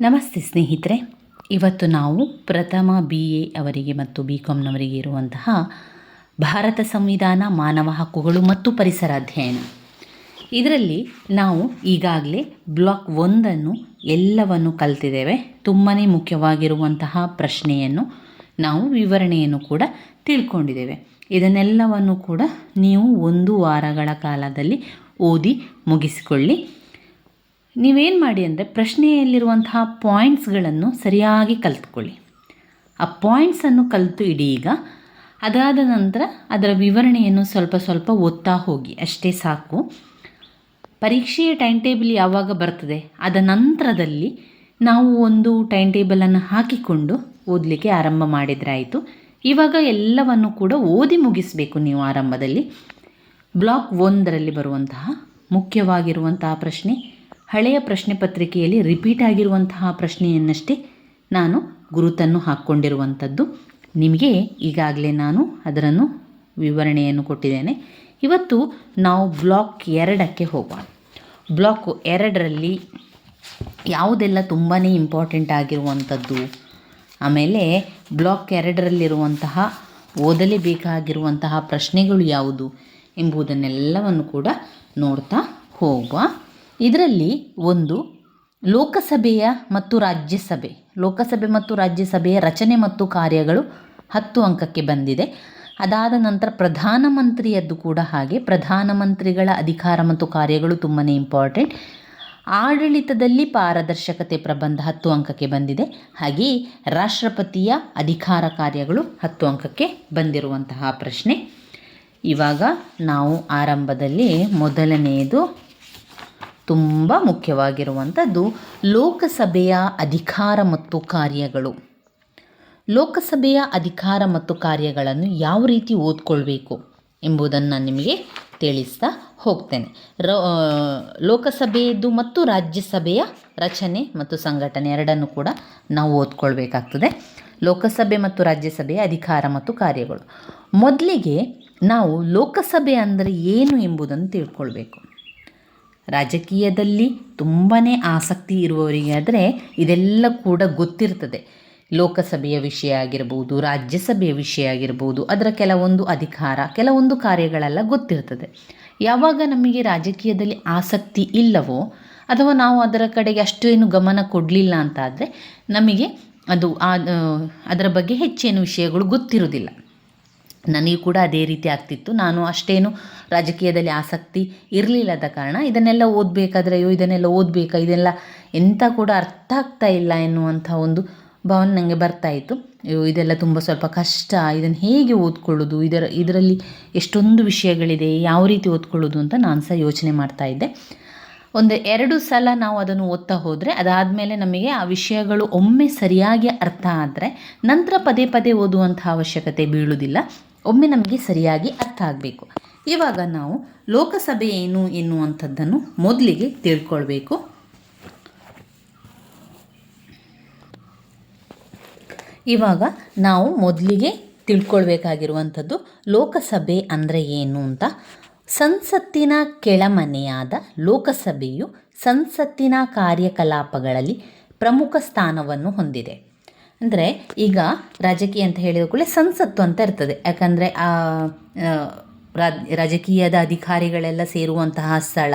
ನಮಸ್ತೆ ಸ್ನೇಹಿತರೆ. ಇವತ್ತು ನಾವು ಪ್ರಥಮ ಬಿ ಎ ಅವರಿಗೆ ಮತ್ತು ಬಿ ಕಾಮ್ನವರಿಗೆ ಇರುವಂತಹ ಭಾರತ ಸಂವಿಧಾನ, ಮಾನವ ಹಕ್ಕುಗಳು ಮತ್ತು ಪರಿಸರ ಅಧ್ಯಯನ. ಇದರಲ್ಲಿ ನಾವು ಈಗಾಗಲೇ ಬ್ಲಾಕ್ ಒಂದನ್ನು ಎಲ್ಲವನ್ನು ಕಲ್ತಿದ್ದೇವೆ. ತುಂಬಾ ಮುಖ್ಯವಾಗಿರುವಂತಹ ಪ್ರಶ್ನೆಯನ್ನು ನಾವು, ವಿವರಣೆಯನ್ನು ಕೂಡ ತಿಳ್ಕೊಂಡಿದ್ದೇವೆ. ಇದನ್ನೆಲ್ಲವನ್ನು ಕೂಡ ನೀವು ಒಂದು ವಾರಗಳ ಕಾಲದಲ್ಲಿ ಓದಿ ಮುಗಿಸಿಕೊಳ್ಳಿ. ನೀವೇನು ಮಾಡಿ ಅಂದರೆ ಪ್ರಶ್ನೆಯಲ್ಲಿರುವಂತಹ ಪಾಯಿಂಟ್ಸ್ಗಳನ್ನು ಸರಿಯಾಗಿ ಕಲ್ತ್ಕೊಳ್ಳಿ. ಆ ಪಾಯಿಂಟ್ಸನ್ನು ಕಲಿತು ಇಡಿ ಈಗ ಅದಾದ ನಂತರ ಅದರ ವಿವರಣೆಯನ್ನು ಸ್ವಲ್ಪ ಸ್ವಲ್ಪ ಓದ್ತಾ ಹೋಗಿ. ಅಷ್ಟೇ ಸಾಕು. ಪರೀಕ್ಷೆಯ ಟೈಮ್ ಟೇಬಲ್ ಯಾವಾಗ ಬರ್ತದೆ? ಅದ ನಂತರದಲ್ಲಿ ನಾವು ಒಂದು ಟೈಮ್ ಟೇಬಲನ್ನು ಹಾಕಿಕೊಂಡು ಓದಲಿಕ್ಕೆ ಆರಂಭ ಮಾಡಿದರೆ ಆಯಿತು ಇವಾಗ ಎಲ್ಲವನ್ನು ಕೂಡ ಓದಿ ಮುಗಿಸಬೇಕು ನೀವು ಆರಂಭದಲ್ಲಿ. ಬ್ಲಾಕ್ ಒಂದರಲ್ಲಿ ಬರುವಂತಹ ಮುಖ್ಯವಾಗಿರುವಂತಹ ಪ್ರಶ್ನೆ. ಹಳೆಯ ಪ್ರಶ್ನೆ ಪತ್ರಿಕೆಯಲ್ಲಿ ರಿಪೀಟ್ ಆಗಿರುವಂತಹ ಪ್ರಶ್ನೆಯನ್ನಷ್ಟೇ ನಾನು ಗುರುತನ್ನು ಹಾಕ್ಕೊಂಡಿರುವಂಥದ್ದು. ನಿಮಗೆ ಈಗಾಗಲೇ ನಾನು ಅದರನ್ನು ವಿವರಣೆಯನ್ನು ಕೊಟ್ಟಿದ್ದೇನೆ. ಇವತ್ತು ನಾವು ಬ್ಲಾಕ್ ಎರಡಕ್ಕೆ ಹೋಗೋಣ. ಬ್ಲಾಕ್ ಎರಡರಲ್ಲಿ ಯಾವುದೆಲ್ಲ ತುಂಬಾ ಇಂಪಾರ್ಟೆಂಟ್ ಆಗಿರುವಂಥದ್ದು? ಆಮೇಲೆ ಬ್ಲಾಕ್ ಎರಡರಲ್ಲಿರುವಂತಹ ಓದಲೇಬೇಕಾಗಿರುವಂತಹ ಪ್ರಶ್ನೆಗಳು ಯಾವುದು ಎಂಬುದನ್ನೆಲ್ಲವನ್ನು ಕೂಡ ನೋಡ್ತಾ ಹೋಗುವ. ಇದರಲ್ಲಿ ಒಂದು ಲೋಕಸಭೆಯ ಮತ್ತು ರಾಜ್ಯಸಭೆ, ಲೋಕಸಭೆ ಮತ್ತು ರಾಜ್ಯಸಭೆಯ ರಚನೆ ಮತ್ತು ಕಾರ್ಯಗಳು ಹತ್ತು ಅಂಕಕ್ಕೆ ಬಂದಿದೆ. ಅದಾದ ನಂತರ ಪ್ರಧಾನಮಂತ್ರಿಯದ್ದು ಕೂಡ ಹಾಗೆ. ಪ್ರಧಾನಮಂತ್ರಿಗಳ ಅಧಿಕಾರ ಮತ್ತು ಕಾರ್ಯಗಳು ತುಂಬಾ ಇಂಪಾರ್ಟೆಂಟ್ ಆಡಳಿತದಲ್ಲಿ ಪಾರದರ್ಶಕತೆ ಪ್ರಬಂಧ ಹತ್ತು ಅಂಕಕ್ಕೆ ಬಂದಿದೆ. ಹಾಗೆಯೇ ರಾಷ್ಟ್ರಪತಿಯ ಅಧಿಕಾರ ಕಾರ್ಯಗಳು ಹತ್ತು ಅಂಕಕ್ಕೆ ಬಂದಿರುವಂತಹ ಪ್ರಶ್ನೆ. ಇವಾಗ ನಾವು ಆರಂಭದಲ್ಲಿ ಮೊದಲನೆಯದು ತುಂಬ ಮುಖ್ಯವಾಗಿರುವಂಥದ್ದು ಲೋಕಸಭೆಯ ಅಧಿಕಾರ ಮತ್ತು ಕಾರ್ಯಗಳು. ಲೋಕಸಭೆಯ ಅಧಿಕಾರ ಮತ್ತು ಕಾರ್ಯಗಳನ್ನು ಯಾವ ರೀತಿ ಓದ್ಕೊಳ್ಬೇಕು ಎಂಬುದನ್ನು ನಾನು ನಿಮಗೆ ತಿಳಿಸ್ತಾ ಹೋಗ್ತೇನೆ. ರ ಲೋಕಸಭೆಯದು ಮತ್ತು ರಾಜ್ಯಸಭೆಯ ರಚನೆ ಮತ್ತು ಸಂಘಟನೆ ಎರಡನ್ನು ಕೂಡ ನಾವು ಓದ್ಕೊಳ್ಬೇಕಾಗ್ತದೆ. ಲೋಕಸಭೆ ಮತ್ತು ರಾಜ್ಯಸಭೆಯ ಅಧಿಕಾರ ಮತ್ತು ಕಾರ್ಯಗಳು. ಮೊದಲಿಗೆ ನಾವು ಲೋಕಸಭೆ ಅಂದರೆ ಏನು ಎಂಬುದನ್ನು ತಿಳ್ಕೊಳ್ಬೇಕು. ರಾಜಕೀಯದಲ್ಲಿ ತುಂಬಾ ಆಸಕ್ತಿ ಇರುವವರಿಗೆ ಆದರೆ ಇದೆಲ್ಲ ಕೂಡ ಗೊತ್ತಿರ್ತದೆ. ಲೋಕಸಭೆಯ ವಿಷಯ ಆಗಿರ್ಬೋದು, ರಾಜ್ಯಸಭೆಯ ವಿಷಯ ಆಗಿರ್ಬೋದು, ಅದರ ಕೆಲವೊಂದು ಅಧಿಕಾರ, ಕೆಲವೊಂದು ಕಾರ್ಯಗಳೆಲ್ಲ ಗೊತ್ತಿರ್ತದೆ. ಯಾವಾಗ ನಮಗೆ ರಾಜಕೀಯದಲ್ಲಿ ಆಸಕ್ತಿ ಇಲ್ಲವೋ, ಅಥವಾ ನಾವು ಅದರ ಕಡೆಗೆ ಅಷ್ಟೇನು ಗಮನ ಕೊಡಲಿಲ್ಲ ಅಂತಾದರೆ ನಮಗೆ ಅದು ಅದರ ಬಗ್ಗೆ ಹೆಚ್ಚೇನು ವಿಷಯಗಳು ಗೊತ್ತಿರೋದಿಲ್ಲ ನನಗೆ ಕೂಡ ಅದೇ ರೀತಿ ಆಗ್ತಿತ್ತು. ನಾನು ಅಷ್ಟೇನು ರಾಜಕೀಯದಲ್ಲಿ ಆಸಕ್ತಿ ಇರಲಿಲ್ಲದ ಕಾರಣ ಇದನ್ನೆಲ್ಲ ಓದಬೇಕಾದ್ರೆ ಅಯ್ಯೋ ಇದನ್ನೆಲ್ಲ ಓದಬೇಕಾ, ಇದೆಲ್ಲ ಎಂಥ ಕೂಡ ಅರ್ಥ ಆಗ್ತಾ ಇಲ್ಲ ಎನ್ನುವಂಥ ಒಂದು ಭಾವನೆ ನನಗೆ ಬರ್ತಾಯಿತ್ತು ಅಯ್ಯೋ ಇದೆಲ್ಲ ತುಂಬ ಸ್ವಲ್ಪ ಕಷ್ಟ, ಇದನ್ನು ಹೇಗೆ ಓದ್ಕೊಳ್ಳೋದು, ಇದರ, ಇದರಲ್ಲಿ ಎಷ್ಟೊಂದು ವಿಷಯಗಳಿದೆ, ಯಾವ ರೀತಿ ಓದ್ಕೊಳ್ಳೋದು ಅಂತ ನಾನು ಸಹ ಯೋಚನೆ ಮಾಡ್ತಾಯಿದ್ದೆ ಒಂದು ಎರಡು ಸಲ ನಾವು ಅದನ್ನು ಓದ್ತಾ ಹೋದರೆ ಅದಾದಮೇಲೆ ನಮಗೆ ಆ ವಿಷಯಗಳು ಒಮ್ಮೆ ಸರಿಯಾಗಿ ಅರ್ಥ ಆದರೆ ನಂತರ ಪದೇ ಪದೇ ಓದುವಂಥ ಅವಶ್ಯಕತೆ ಬೀಳುವುದಿಲ್ಲ. ಒಮ್ಮೆ ನಮಗೆ ಸರಿಯಾಗಿ ಅರ್ಥ ಆಗಬೇಕು. ಇವಾಗ ನಾವು ಲೋಕಸಭೆ ಏನು ಎನ್ನುವಂಥದ್ದನ್ನು ಮೊದಲಿಗೆ ತಿಳ್ಕೊಳ್ಬೇಕು. ಇವಾಗ ನಾವು ಮೊದಲಿಗೆ ತಿಳ್ಕೊಳ್ಬೇಕಾಗಿರುವಂಥದ್ದು ಲೋಕಸಭೆ ಅಂದರೆ ಏನು ಅಂತ. ಸಂಸತ್ತಿನ ಕೆಳಮನೆಯಾದ ಲೋಕಸಭೆಯು ಸಂಸತ್ತಿನ ಕಾರ್ಯಕಲಾಪಗಳಲ್ಲಿ ಪ್ರಮುಖ ಸ್ಥಾನವನ್ನು ಹೊಂದಿದೆ. ಅಂದರೆ ಈಗ ರಾಜಕೀಯ ಅಂತ ಹೇಳಿದ ಕೂಡಲೇ ಸಂಸತ್ತು ಅಂತ ಇರ್ತದೆ. ಯಾಕಂದರೆ, ಆ ರಾಜಕೀಯದ ಅಧಿಕಾರಿಗಳೆಲ್ಲ ಸೇರುವಂತಹ ಸ್ಥಳ,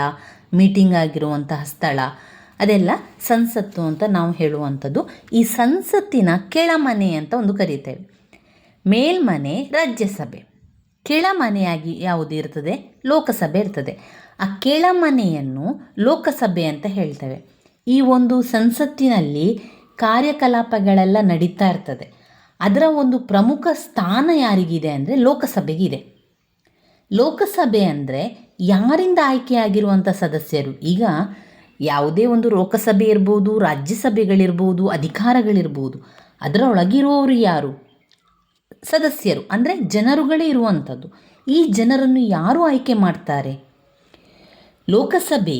ಮೀಟಿಂಗ್ ಆಗಿರುವಂತಹ ಸ್ಥಳ, ಅದೆಲ್ಲ ಸಂಸತ್ತು ಅಂತ ನಾವು ಹೇಳುವಂಥದ್ದು. ಈ ಸಂಸತ್ತಿನ ಕೆಳಮನೆ ಅಂತ ಒಂದು ಕರೀತೇವೆ. ಮೇಲ್ಮನೆ ರಾಜ್ಯಸಭೆ. ಕೆಳಮನೆಯಾಗಿ ಯಾವುದು ಇರ್ತದೆ? ಲೋಕಸಭೆ ಇರ್ತದೆ. ಆ ಕೆಳಮನೆಯನ್ನು ಲೋಕಸಭೆ ಅಂತ ಹೇಳ್ತೇವೆ. ಈ ಒಂದು ಸಂಸತ್ತಿನಲ್ಲಿ ಕಾರ್ಯಕಲಾಪಗಳೆಲ್ಲ ನಡೀತಾ ಇರ್ತದೆ. ಅದರ ಒಂದು ಪ್ರಮುಖ ಸ್ಥಾನ ಯಾರಿಗಿದೆ ಅಂದರೆ ಲೋಕಸಭೆಗಿದೆ ಲೋಕಸಭೆ ಅಂದರೆ ಯಾರಿಂದ ಆಯ್ಕೆಯಾಗಿರುವಂಥ ಸದಸ್ಯರು? ಈಗ ಯಾವುದೇ ಒಂದು ಲೋಕಸಭೆ ಇರ್ಬೋದು, ರಾಜ್ಯಸಭೆಗಳಿರ್ಬೋದು, ಅಧಿಕಾರಗಳಿರ್ಬೋದು ಅದರೊಳಗಿರುವವರು ಯಾರು? ಸದಸ್ಯರು. ಅಂದರೆ ಜನರುಗಳೇ ಇರುವಂಥದ್ದು ಈ ಜನರನ್ನು ಯಾರು ಆಯ್ಕೆ ಮಾಡ್ತಾರೆ? ಲೋಕಸಭೆ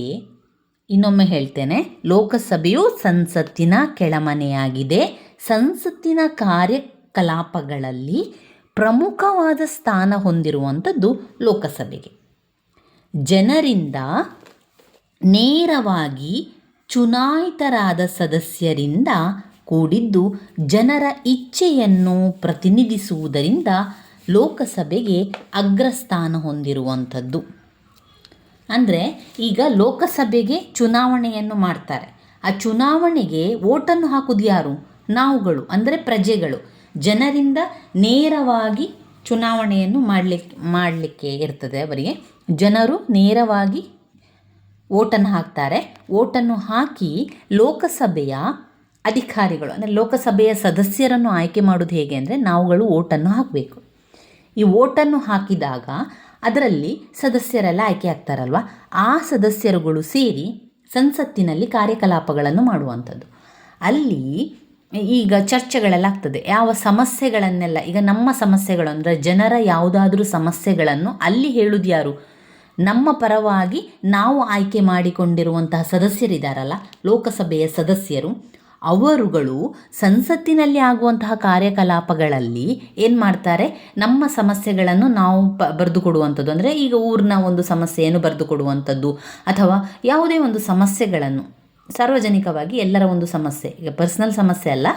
ಇನ್ನೊಮ್ಮೆ ಹೇಳ್ತೇನೆ. ಲೋಕಸಭೆಯು ಸಂಸತ್ತಿನ ಕೆಳಮನೆಯಾಗಿದೆ. ಸಂಸತ್ತಿನ ಕಾರ್ಯಕಲಾಪಗಳಲ್ಲಿ ಪ್ರಮುಖವಾದ ಸ್ಥಾನ ಹೊಂದಿರುವಂಥದ್ದು ಲೋಕಸಭೆಗೆ. ಜನರಿಂದ ನೇರವಾಗಿ ಚುನಾಯಿತರಾದ ಸದಸ್ಯರಿಂದ ಕೂಡಿದ್ದು ಜನರ ಇಚ್ಛೆಯನ್ನು ಪ್ರತಿನಿಧಿಸುವುದರಿಂದ ಲೋಕಸಭೆಗೆ ಅಗ್ರಸ್ಥಾನ ಹೊಂದಿರುವಂಥದ್ದು. ಅಂದರೆ ಈಗ ಲೋಕಸಭೆಗೆ ಚುನಾವಣೆಯನ್ನು ಮಾಡ್ತಾರೆ. ಆ ಚುನಾವಣೆಗೆ ಓಟನ್ನು ಹಾಕೋದು ಯಾರು? ನಾವುಗಳು, ಅಂದರೆ ಪ್ರಜೆಗಳು. ಜನರಿಂದ ನೇರವಾಗಿ ಚುನಾವಣೆಯನ್ನು ಮಾಡಲಿಕ್ಕೆ ಮಾಡಲಿಕ್ಕೆ ಇರ್ತದೆ ಅವರಿಗೆ. ಜನರು ನೇರವಾಗಿ ಓಟನ್ನು ಹಾಕ್ತಾರೆ. ಓಟನ್ನು ಹಾಕಿ ಲೋಕಸಭೆಯ ಅಧಿಕಾರಿಗಳು, ಅಂದರೆ ಲೋಕಸಭೆಯ ಸದಸ್ಯರನ್ನು ಆಯ್ಕೆ ಮಾಡೋದು ಹೇಗೆ ಅಂದರೆ ನಾವುಗಳು ಓಟನ್ನು ಹಾಕಬೇಕು. ಈ ಓಟನ್ನು ಹಾಕಿದಾಗ ಅದರಲ್ಲಿ ಸದಸ್ಯರೆಲ್ಲ ಆಯ್ಕೆ ಆಗ್ತಾರಲ್ವ? ಆ ಸದಸ್ಯರುಗಳು ಸೇರಿ ಸಂಸತ್ತಿನಲ್ಲಿ ಕಾರ್ಯಕಲಾಪಗಳನ್ನು ಮಾಡುವಂಥದ್ದು. ಅಲ್ಲಿ ಈಗ ಚರ್ಚೆಗಳೆಲ್ಲ ಆಗ್ತದೆ. ಯಾವ ಸಮಸ್ಯೆಗಳನ್ನೆಲ್ಲ, ಈಗ ನಮ್ಮ ಸಮಸ್ಯೆಗಳು ಅಂದರೆ ಜನರ ಯಾವುದಾದ್ರೂ ಸಮಸ್ಯೆಗಳನ್ನು ಅಲ್ಲಿ ಹೇಳುದು ಯಾರು? ನಮ್ಮ ಪರವಾಗಿ ನಾವು ಆಯ್ಕೆ ಮಾಡಿಕೊಂಡಿರುವಂತಹ ಸದಸ್ಯರಿದ್ದಾರಲ್ಲ ಲೋಕಸಭೆಯ ಸದಸ್ಯರು. ಅವರುಗಳು ಸಂಸತ್ತಿನಲ್ಲಿ ಆಗುವಂತಹ ಕಾರ್ಯಕಲಾಪಗಳಲ್ಲಿ ಏನು ಮಾಡ್ತಾರೆ? ನಮ್ಮ ಸಮಸ್ಯೆಗಳನ್ನು ನಾವು ಪ, ಬರೆದು ಕೊಡುವಂಥದ್ದು. ಅಂದರೆ ಈಗ ಊರಿನ ಒಂದು ಸಮಸ್ಯೆಯನ್ನು ಬರೆದು ಕೊಡುವಂಥದ್ದು. ಅಥವಾ ಯಾವುದೇ ಒಂದು ಸಮಸ್ಯೆಗಳನ್ನು, ಸಾರ್ವಜನಿಕವಾಗಿ ಎಲ್ಲರ ಒಂದು ಸಮಸ್ಯೆ, ಈಗ ಪರ್ಸ್ನಲ್ ಸಮಸ್ಯೆ ಅಲ್ಲ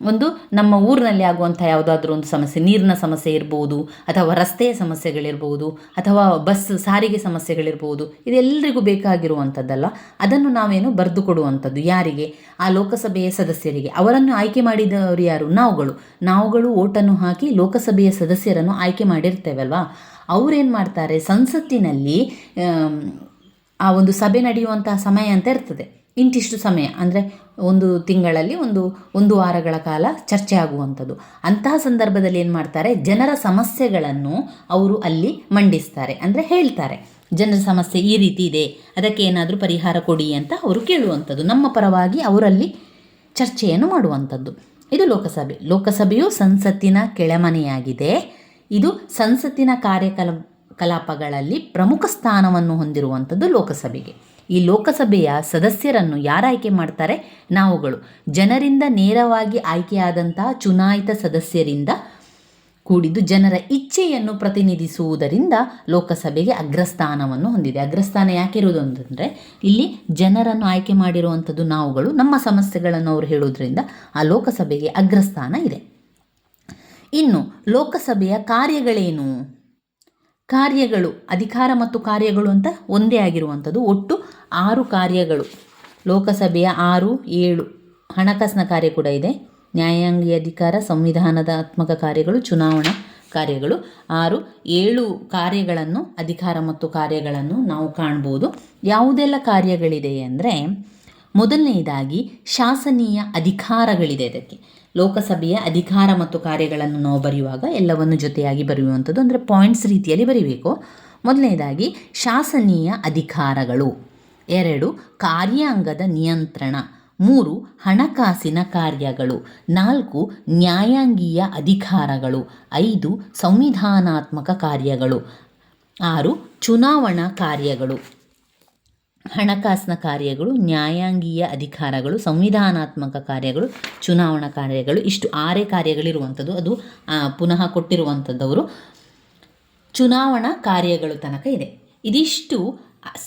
ಒಂದು ನಮ್ಮ ಊರಿನಲ್ಲಿ ಆಗುವಂಥ ಯಾವುದಾದ್ರೂ ಒಂದು ಸಮಸ್ಯೆ, ನೀರಿನ ಸಮಸ್ಯೆ ಇರ್ಬೋದು, ಅಥವಾ ರಸ್ತೆಯ ಸಮಸ್ಯೆಗಳಿರ್ಬೋದು, ಅಥವಾ ಬಸ್ ಸಾರಿಗೆ ಸಮಸ್ಯೆಗಳಿರ್ಬೋದು, ಇದೆಲ್ಲರಿಗೂ ಬೇಕಾಗಿರುವಂಥದ್ದಲ್ಲ, ಅದನ್ನು ನಾವೇನು ಬರೆದು ಕೊಡುವಂಥದ್ದು ಯಾರಿಗೆ? ಆ ಲೋಕಸಭೆಯ ಸದಸ್ಯರಿಗೆ. ಅವರನ್ನು ಆಯ್ಕೆ ಮಾಡಿದವರು ಯಾರು? ನಾವುಗಳು. ನಾವುಗಳು ಓಟನ್ನು ಹಾಕಿ ಲೋಕಸಭೆಯ ಸದಸ್ಯರನ್ನು ಆಯ್ಕೆ ಮಾಡಿರ್ತೇವಲ್ವಾ? ಅವರೇನು ಮಾಡ್ತಾರೆ? ಸಂಸತ್ತಿನಲ್ಲಿ, ಆ ಒಂದು ಸಭೆ ನಡೆಯುವಂತಹ ಸಮಯ ಅಂತ ಇರ್ತದೆ. ಇಂತಿಷ್ಟು ಸಮಯ, ಅಂದರೆ ಒಂದು ತಿಂಗಳಲ್ಲಿ ಒಂದು ಒಂದು ವಾರಗಳ ಕಾಲ ಚರ್ಚೆ ಆಗುವಂಥದ್ದು. ಅಂತಹ ಸಂದರ್ಭದಲ್ಲಿ ಏನು ಮಾಡ್ತಾರೆ? ಜನರ ಸಮಸ್ಯೆಗಳನ್ನು ಅವರು ಅಲ್ಲಿ ಮಂಡಿಸ್ತಾರೆ, ಅಂದರೆ ಹೇಳ್ತಾರೆ. ಜನರ ಸಮಸ್ಯೆ ಈ ರೀತಿ ಇದೆ, ಅದಕ್ಕೆ ಏನಾದರೂ ಪರಿಹಾರ ಕೊಡಿ ಅಂತ ಅವರು ಕೇಳುವಂಥದ್ದು. ನಮ್ಮ ಪರವಾಗಿ ಅವರಲ್ಲಿ ಚರ್ಚೆಯನ್ನು ಮಾಡುವಂಥದ್ದು. ಇದು ಲೋಕಸಭೆ. ಲೋಕಸಭೆಯು ಸಂಸತ್ತಿನ ಕೆಳಮನೆಯಾಗಿದೆ. ಇದು ಸಂಸತ್ತಿನ ಕಾರ್ಯಕಲ, ಕಲಾಪಗಳಲ್ಲಿ ಪ್ರಮುಖ ಸ್ಥಾನವನ್ನು ಹೊಂದಿರುವಂಥದ್ದು ಲೋಕಸಭೆಗೆ. ಈ ಲೋಕಸಭೆಯ ಸದಸ್ಯರನ್ನು ಯಾರು ಆಯ್ಕೆ ಮಾಡ್ತಾರೆ? ನಾವುಗಳು. ಜನರಿಂದ ನೇರವಾಗಿ ಆಯ್ಕೆಯಾದಂತಹ ಚುನಾಯಿತ ಸದಸ್ಯರಿಂದ ಕೂಡಿದ್ದು ಜನರ ಇಚ್ಛೆಯನ್ನು ಪ್ರತಿನಿಧಿಸುವುದರಿಂದ ಲೋಕಸಭೆಗೆ ಅಗ್ರಸ್ಥಾನವನ್ನು ಹೊಂದಿದೆ. ಅಗ್ರಸ್ಥಾನ ಯಾಕೆ ಇರುವುದು ಅಂತಂದರೆ, ಇಲ್ಲಿ ಜನರನ್ನು ಆಯ್ಕೆ ಮಾಡಿರುವಂಥದ್ದು ನಾವುಗಳು. ನಮ್ಮ ಸಮಸ್ಯೆಗಳನ್ನು ಅವರು ಹೇಳುವುದರಿಂದ ಆ ಲೋಕಸಭೆಗೆ ಅಗ್ರಸ್ಥಾನ ಇದೆ. ಇನ್ನು ಲೋಕಸಭೆಯ ಕಾರ್ಯಗಳೇನು? ಕಾರ್ಯಗಳು, ಅಧಿಕಾರ ಮತ್ತು ಕಾರ್ಯಗಳು ಅಂತ ಒಂದೇ ಆಗಿರುವಂಥದ್ದು. ಒಟ್ಟು ಆರು ಕಾರ್ಯಗಳು. ಲೋಕಸಭೆಯ ಆರು, ಏಳು ಹಣಕಾಸಿನ ಕಾರ್ಯ ಕೂಡ ಇದೆ. ನ್ಯಾಯಾಂಗೀಯ ಅಧಿಕಾರ ಸಂವಿಧಾನದಾತ್ಮಕ ಕಾರ್ಯಗಳು, ಚುನಾವಣಾ ಕಾರ್ಯಗಳು. ಆರು, ಏಳು ಕಾರ್ಯಗಳನ್ನು, ಅಧಿಕಾರ ಮತ್ತು ಕಾರ್ಯಗಳನ್ನು ನಾವು ಕಾಣ್ಬೋದು. ಯಾವುದೆಲ್ಲ ಕಾರ್ಯಗಳಿದೆ ಅಂದರೆ ಮೊದಲನೆಯದಾಗಿ ಶಾಸನೀಯ ಅಧಿಕಾರಗಳಿದೆ ಇದಕ್ಕೆ. ಲೋಕಸಭೆಯ ಅಧಿಕಾರ ಮತ್ತು ಕಾರ್ಯಗಳನ್ನು ನಾವು ಬರೆಯುವಾಗ ಎಲ್ಲವನ್ನು ಜೊತೆಯಾಗಿ ಬರೆಯುವಂಥದ್ದು. ಅಂದರೆ ಪಾಯಿಂಟ್ಸ್ ರೀತಿಯಲ್ಲಿ ಬರೀಬೇಕು. ಮೊದಲನೇದಾಗಿ, ಶಾಸನೀಯ ಅಧಿಕಾರಗಳು. ಎರಡು, ಕಾರ್ಯಾಂಗದ ನಿಯಂತ್ರಣ. ಮೂರು, ಹಣಕಾಸಿನ ಕಾರ್ಯಗಳು. ನಾಲ್ಕು, ನ್ಯಾಯಾಂಗೀಯ ಅಧಿಕಾರಗಳು. ಐದು, ಸಂವಿಧಾನಾತ್ಮಕ ಕಾರ್ಯಗಳು. ಆರು, ಚುನಾವಣಾ ಕಾರ್ಯಗಳು. ಹಣಕಾಸಿನ ಕಾರ್ಯಗಳು, ನ್ಯಾಯಾಂಗೀಯ ಅಧಿಕಾರಗಳು, ಸಂವಿಧಾನಾತ್ಮಕ ಕಾರ್ಯಗಳು, ಚುನಾವಣಾ ಕಾರ್ಯಗಳು, ಇಷ್ಟು ಆರೇ ಕಾರ್ಯಗಳಿರುವಂಥದ್ದು. ಅದು ಪುನಃ ಕೊಟ್ಟಿರುವಂಥದ್ದವರು. ಚುನಾವಣಾ ಕಾರ್ಯಗಳು ತನಕ ಇದೆ. ಇದಿಷ್ಟು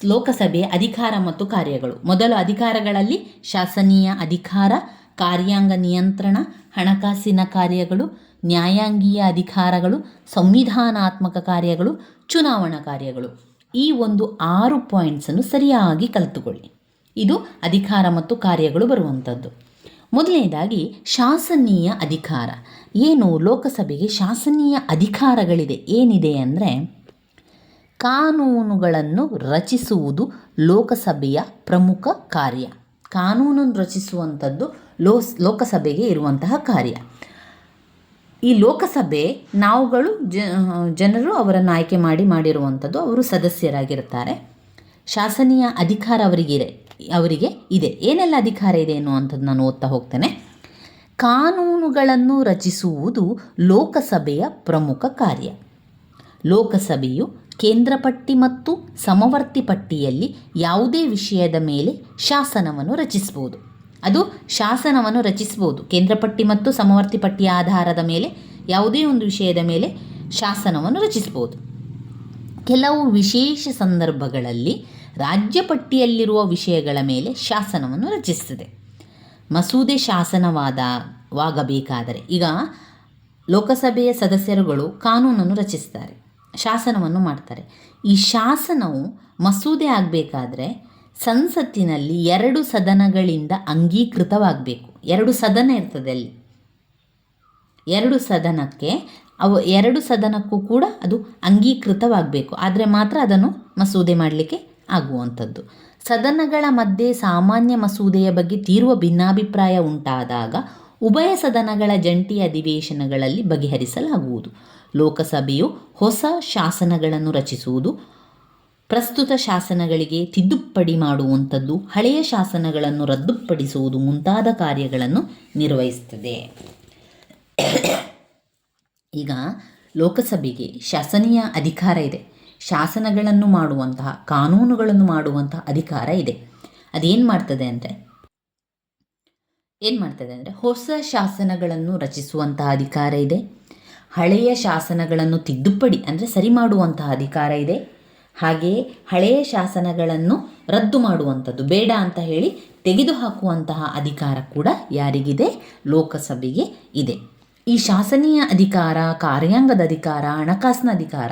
ಲೋಕಸಭೆಯ ಅಧಿಕಾರ ಮತ್ತು ಕಾರ್ಯಗಳು. ಮೊದಲು ಅಧಿಕಾರಗಳಲ್ಲಿ ಶಾಸನೀಯ ಅಧಿಕಾರ, ಕಾರ್ಯಾಂಗ ನಿಯಂತ್ರಣ, ಹಣಕಾಸಿನ ಕಾರ್ಯಗಳು, ನ್ಯಾಯಾಂಗೀಯ ಅಧಿಕಾರಗಳು, ಸಂವಿಧಾನಾತ್ಮಕ ಕಾರ್ಯಗಳು, ಚುನಾವಣಾ ಕಾರ್ಯಗಳು. ಈ ಒಂದು ಆರು ಪಾಯಿಂಟ್ಸನ್ನು ಸರಿಯಾಗಿ ಕಲಿತುಕೊಳ್ಳಿ. ಇದು ಅಧಿಕಾರ ಮತ್ತು ಕಾರ್ಯಗಳು ಬರುವಂಥದ್ದು ಮೊದಲನೇದಾಗಿ, ಶಾಸನೀಯ ಅಧಿಕಾರ. ಏನು ಲೋಕಸಭೆಗೆ ಶಾಸನೀಯ ಅಧಿಕಾರಗಳಿದೆ, ಏನಿದೆ ಅಂದರೆ, ಕಾನೂನುಗಳನ್ನು ರಚಿಸುವುದು ಲೋಕಸಭೆಯ ಪ್ರಮುಖ ಕಾರ್ಯ. ಕಾನೂನನ್ನು ರಚಿಸುವಂಥದ್ದು ಲೋಸ್, ಲೋಕಸಭೆಗೆ ಇರುವಂತಹ ಕಾರ್ಯ. ಈ ಲೋಕಸಭೆ ನಾವುಗಳು ಜನರು ಅವರನ್ನು ಆಯ್ಕೆ ಮಾಡಿ ಮಾಡಿರುವಂಥದ್ದು ಅವರು ಸದಸ್ಯರಾಗಿರ್ತಾರೆ ಶಾಸನೀಯ ಅಧಿಕಾರ ಅವರಿಗಿದೆ ಅವರಿಗೆ ಇದೆ. ಏನೆಲ್ಲ ಅಧಿಕಾರ ಇದೆ ಅನ್ನುವಂಥದ್ದು ನಾನು ಓದ್ತಾ ಹೋಗ್ತೇನೆ. ಕಾನೂನುಗಳನ್ನು ರಚಿಸುವುದು ಲೋಕಸಭೆಯ ಪ್ರಮುಖ ಕಾರ್ಯ. ಲೋಕಸಭೆಯು ಕೇಂದ್ರ ಪಟ್ಟಿ ಮತ್ತು ಸಮವರ್ತಿ ಪಟ್ಟಿಯಲ್ಲಿ ಯಾವುದೇ ವಿಷಯದ ಮೇಲೆ ಶಾಸನವನ್ನು ರಚಿಸಬಹುದು. ಅದು ಶಾಸನವನ್ನು ರಚಿಸಬಹುದು. ಕೇಂದ್ರ ಪಟ್ಟಿ ಮತ್ತು ಸಮವರ್ತಿ ಪಟ್ಟಿಯ ಆಧಾರದ ಮೇಲೆ, ಯಾವುದೇ ಒಂದು ವಿಷಯದ ಮೇಲೆ ಶಾಸನವನ್ನು ರಚಿಸಬಹುದು. ಕೆಲವು ವಿಶೇಷ ಸಂದರ್ಭಗಳಲ್ಲಿ ರಾಜ್ಯ ಪಟ್ಟಿಯಲ್ಲಿರುವ ವಿಷಯಗಳ ಮೇಲೆ ಶಾಸನವನ್ನು ರಚಿಸ್ತದೆ ಮಸೂದೆ ಶಾಸನವಾದ ವಾಗಬೇಕಾದರೆ ಈಗ ಲೋಕಸಭೆಯ ಸದಸ್ಯರುಗಳು ಕಾನೂನನ್ನು ರಚಿಸ್ತಾರೆ, ಶಾಸನವನ್ನು ಮಾಡ್ತಾರೆ. ಈ ಶಾಸನವು ಮಸೂದೆ ಆಗಬೇಕಾದ್ರೆ ಸಂಸತ್ತಿನಲ್ಲಿ ಎರಡು ಸದನಗಳಿಂದ ಅಂಗೀಕೃತವಾಗಬೇಕು. ಎರಡು ಸದನ ಇರ್ತದೆ ಅಲ್ಲಿ. ಎರಡು ಸದನಕ್ಕೆ ಅವು ಎರಡು ಸದನಕ್ಕೂ ಕೂಡ ಅದು ಅಂಗೀಕೃತವಾಗಬೇಕು. ಆದರೆ ಮಾತ್ರ ಅದನ್ನು ಮಸೂದೆ ಮಾಡಲಿಕ್ಕೆ ಆಗುವಂಥದ್ದು. ಸದನಗಳ ಮಧ್ಯೆ ಸಾಮಾನ್ಯ ಮಸೂದೆಯ ಬಗ್ಗೆ ತೀರುವ ಭಿನ್ನಾಭಿಪ್ರಾಯ ಉಂಟಾದಾಗ ಉಭಯ ಸದನಗಳ ಜಂಟಿ ಅಧಿವೇಶನಗಳಲ್ಲಿ ಬಗೆಹರಿಸಲಾಗುವುದು. ಲೋಕಸಭೆಯು ಹೊಸ ಶಾಸನಗಳನ್ನು ರಚಿಸುವುದು ಪ್ರಸ್ತುತ ಶಾಸನಗಳಿಗೆ ತಿದ್ದುಪಡಿ ಮಾಡುವಂಥದ್ದು ಹಳೆಯ ಶಾಸನಗಳನ್ನು ರದ್ದುಪಡಿಸುವುದು ಮುಂತಾದ ಕಾರ್ಯಗಳನ್ನು ನಿರ್ವಹಿಸುತ್ತದೆ. ಈಗ ಲೋಕಸಭೆಗೆ ಶಾಸನೀಯ ಅಧಿಕಾರ ಇದೆ. ಶಾಸನಗಳನ್ನು ಮಾಡುವಂತಹ, ಕಾನೂನುಗಳನ್ನು ಮಾಡುವಂತಹ ಅಧಿಕಾರ ಇದೆ. ಅದೇನು ಮಾಡ್ತದೆ ಅಂದರೆ, ಏನು ಮಾಡ್ತದೆ ಅಂದರೆ, ಹೊಸ ಶಾಸನಗಳನ್ನು ರಚಿಸುವಂತಹ ಅಧಿಕಾರ ಇದೆ. ಹಳೆಯ ಶಾಸನಗಳನ್ನು ತಿದ್ದುಪಡಿ ಅಂದರೆ ಸರಿ ಮಾಡುವಂತಹ ಅಧಿಕಾರ ಇದೆ. ಹಾಗೆಯೇ ಹಳೆಯ ಶಾಸನಗಳನ್ನು ರದ್ದು ಮಾಡುವಂಥದ್ದು, ಬೇಡ ಅಂತ ಹೇಳಿ ತೆಗೆದುಹಾಕುವಂತಹ ಅಧಿಕಾರ ಕೂಡ ಯಾರಿಗಿದೆ? ಲೋಕಸಭೆಗೆ ಇದೆ. ಈ ಶಾಸನೀಯ ಅಧಿಕಾರ, ಕಾರ್ಯಾಂಗದ ಅಧಿಕಾರ, ಹಣಕಾಸಿನ ಅಧಿಕಾರ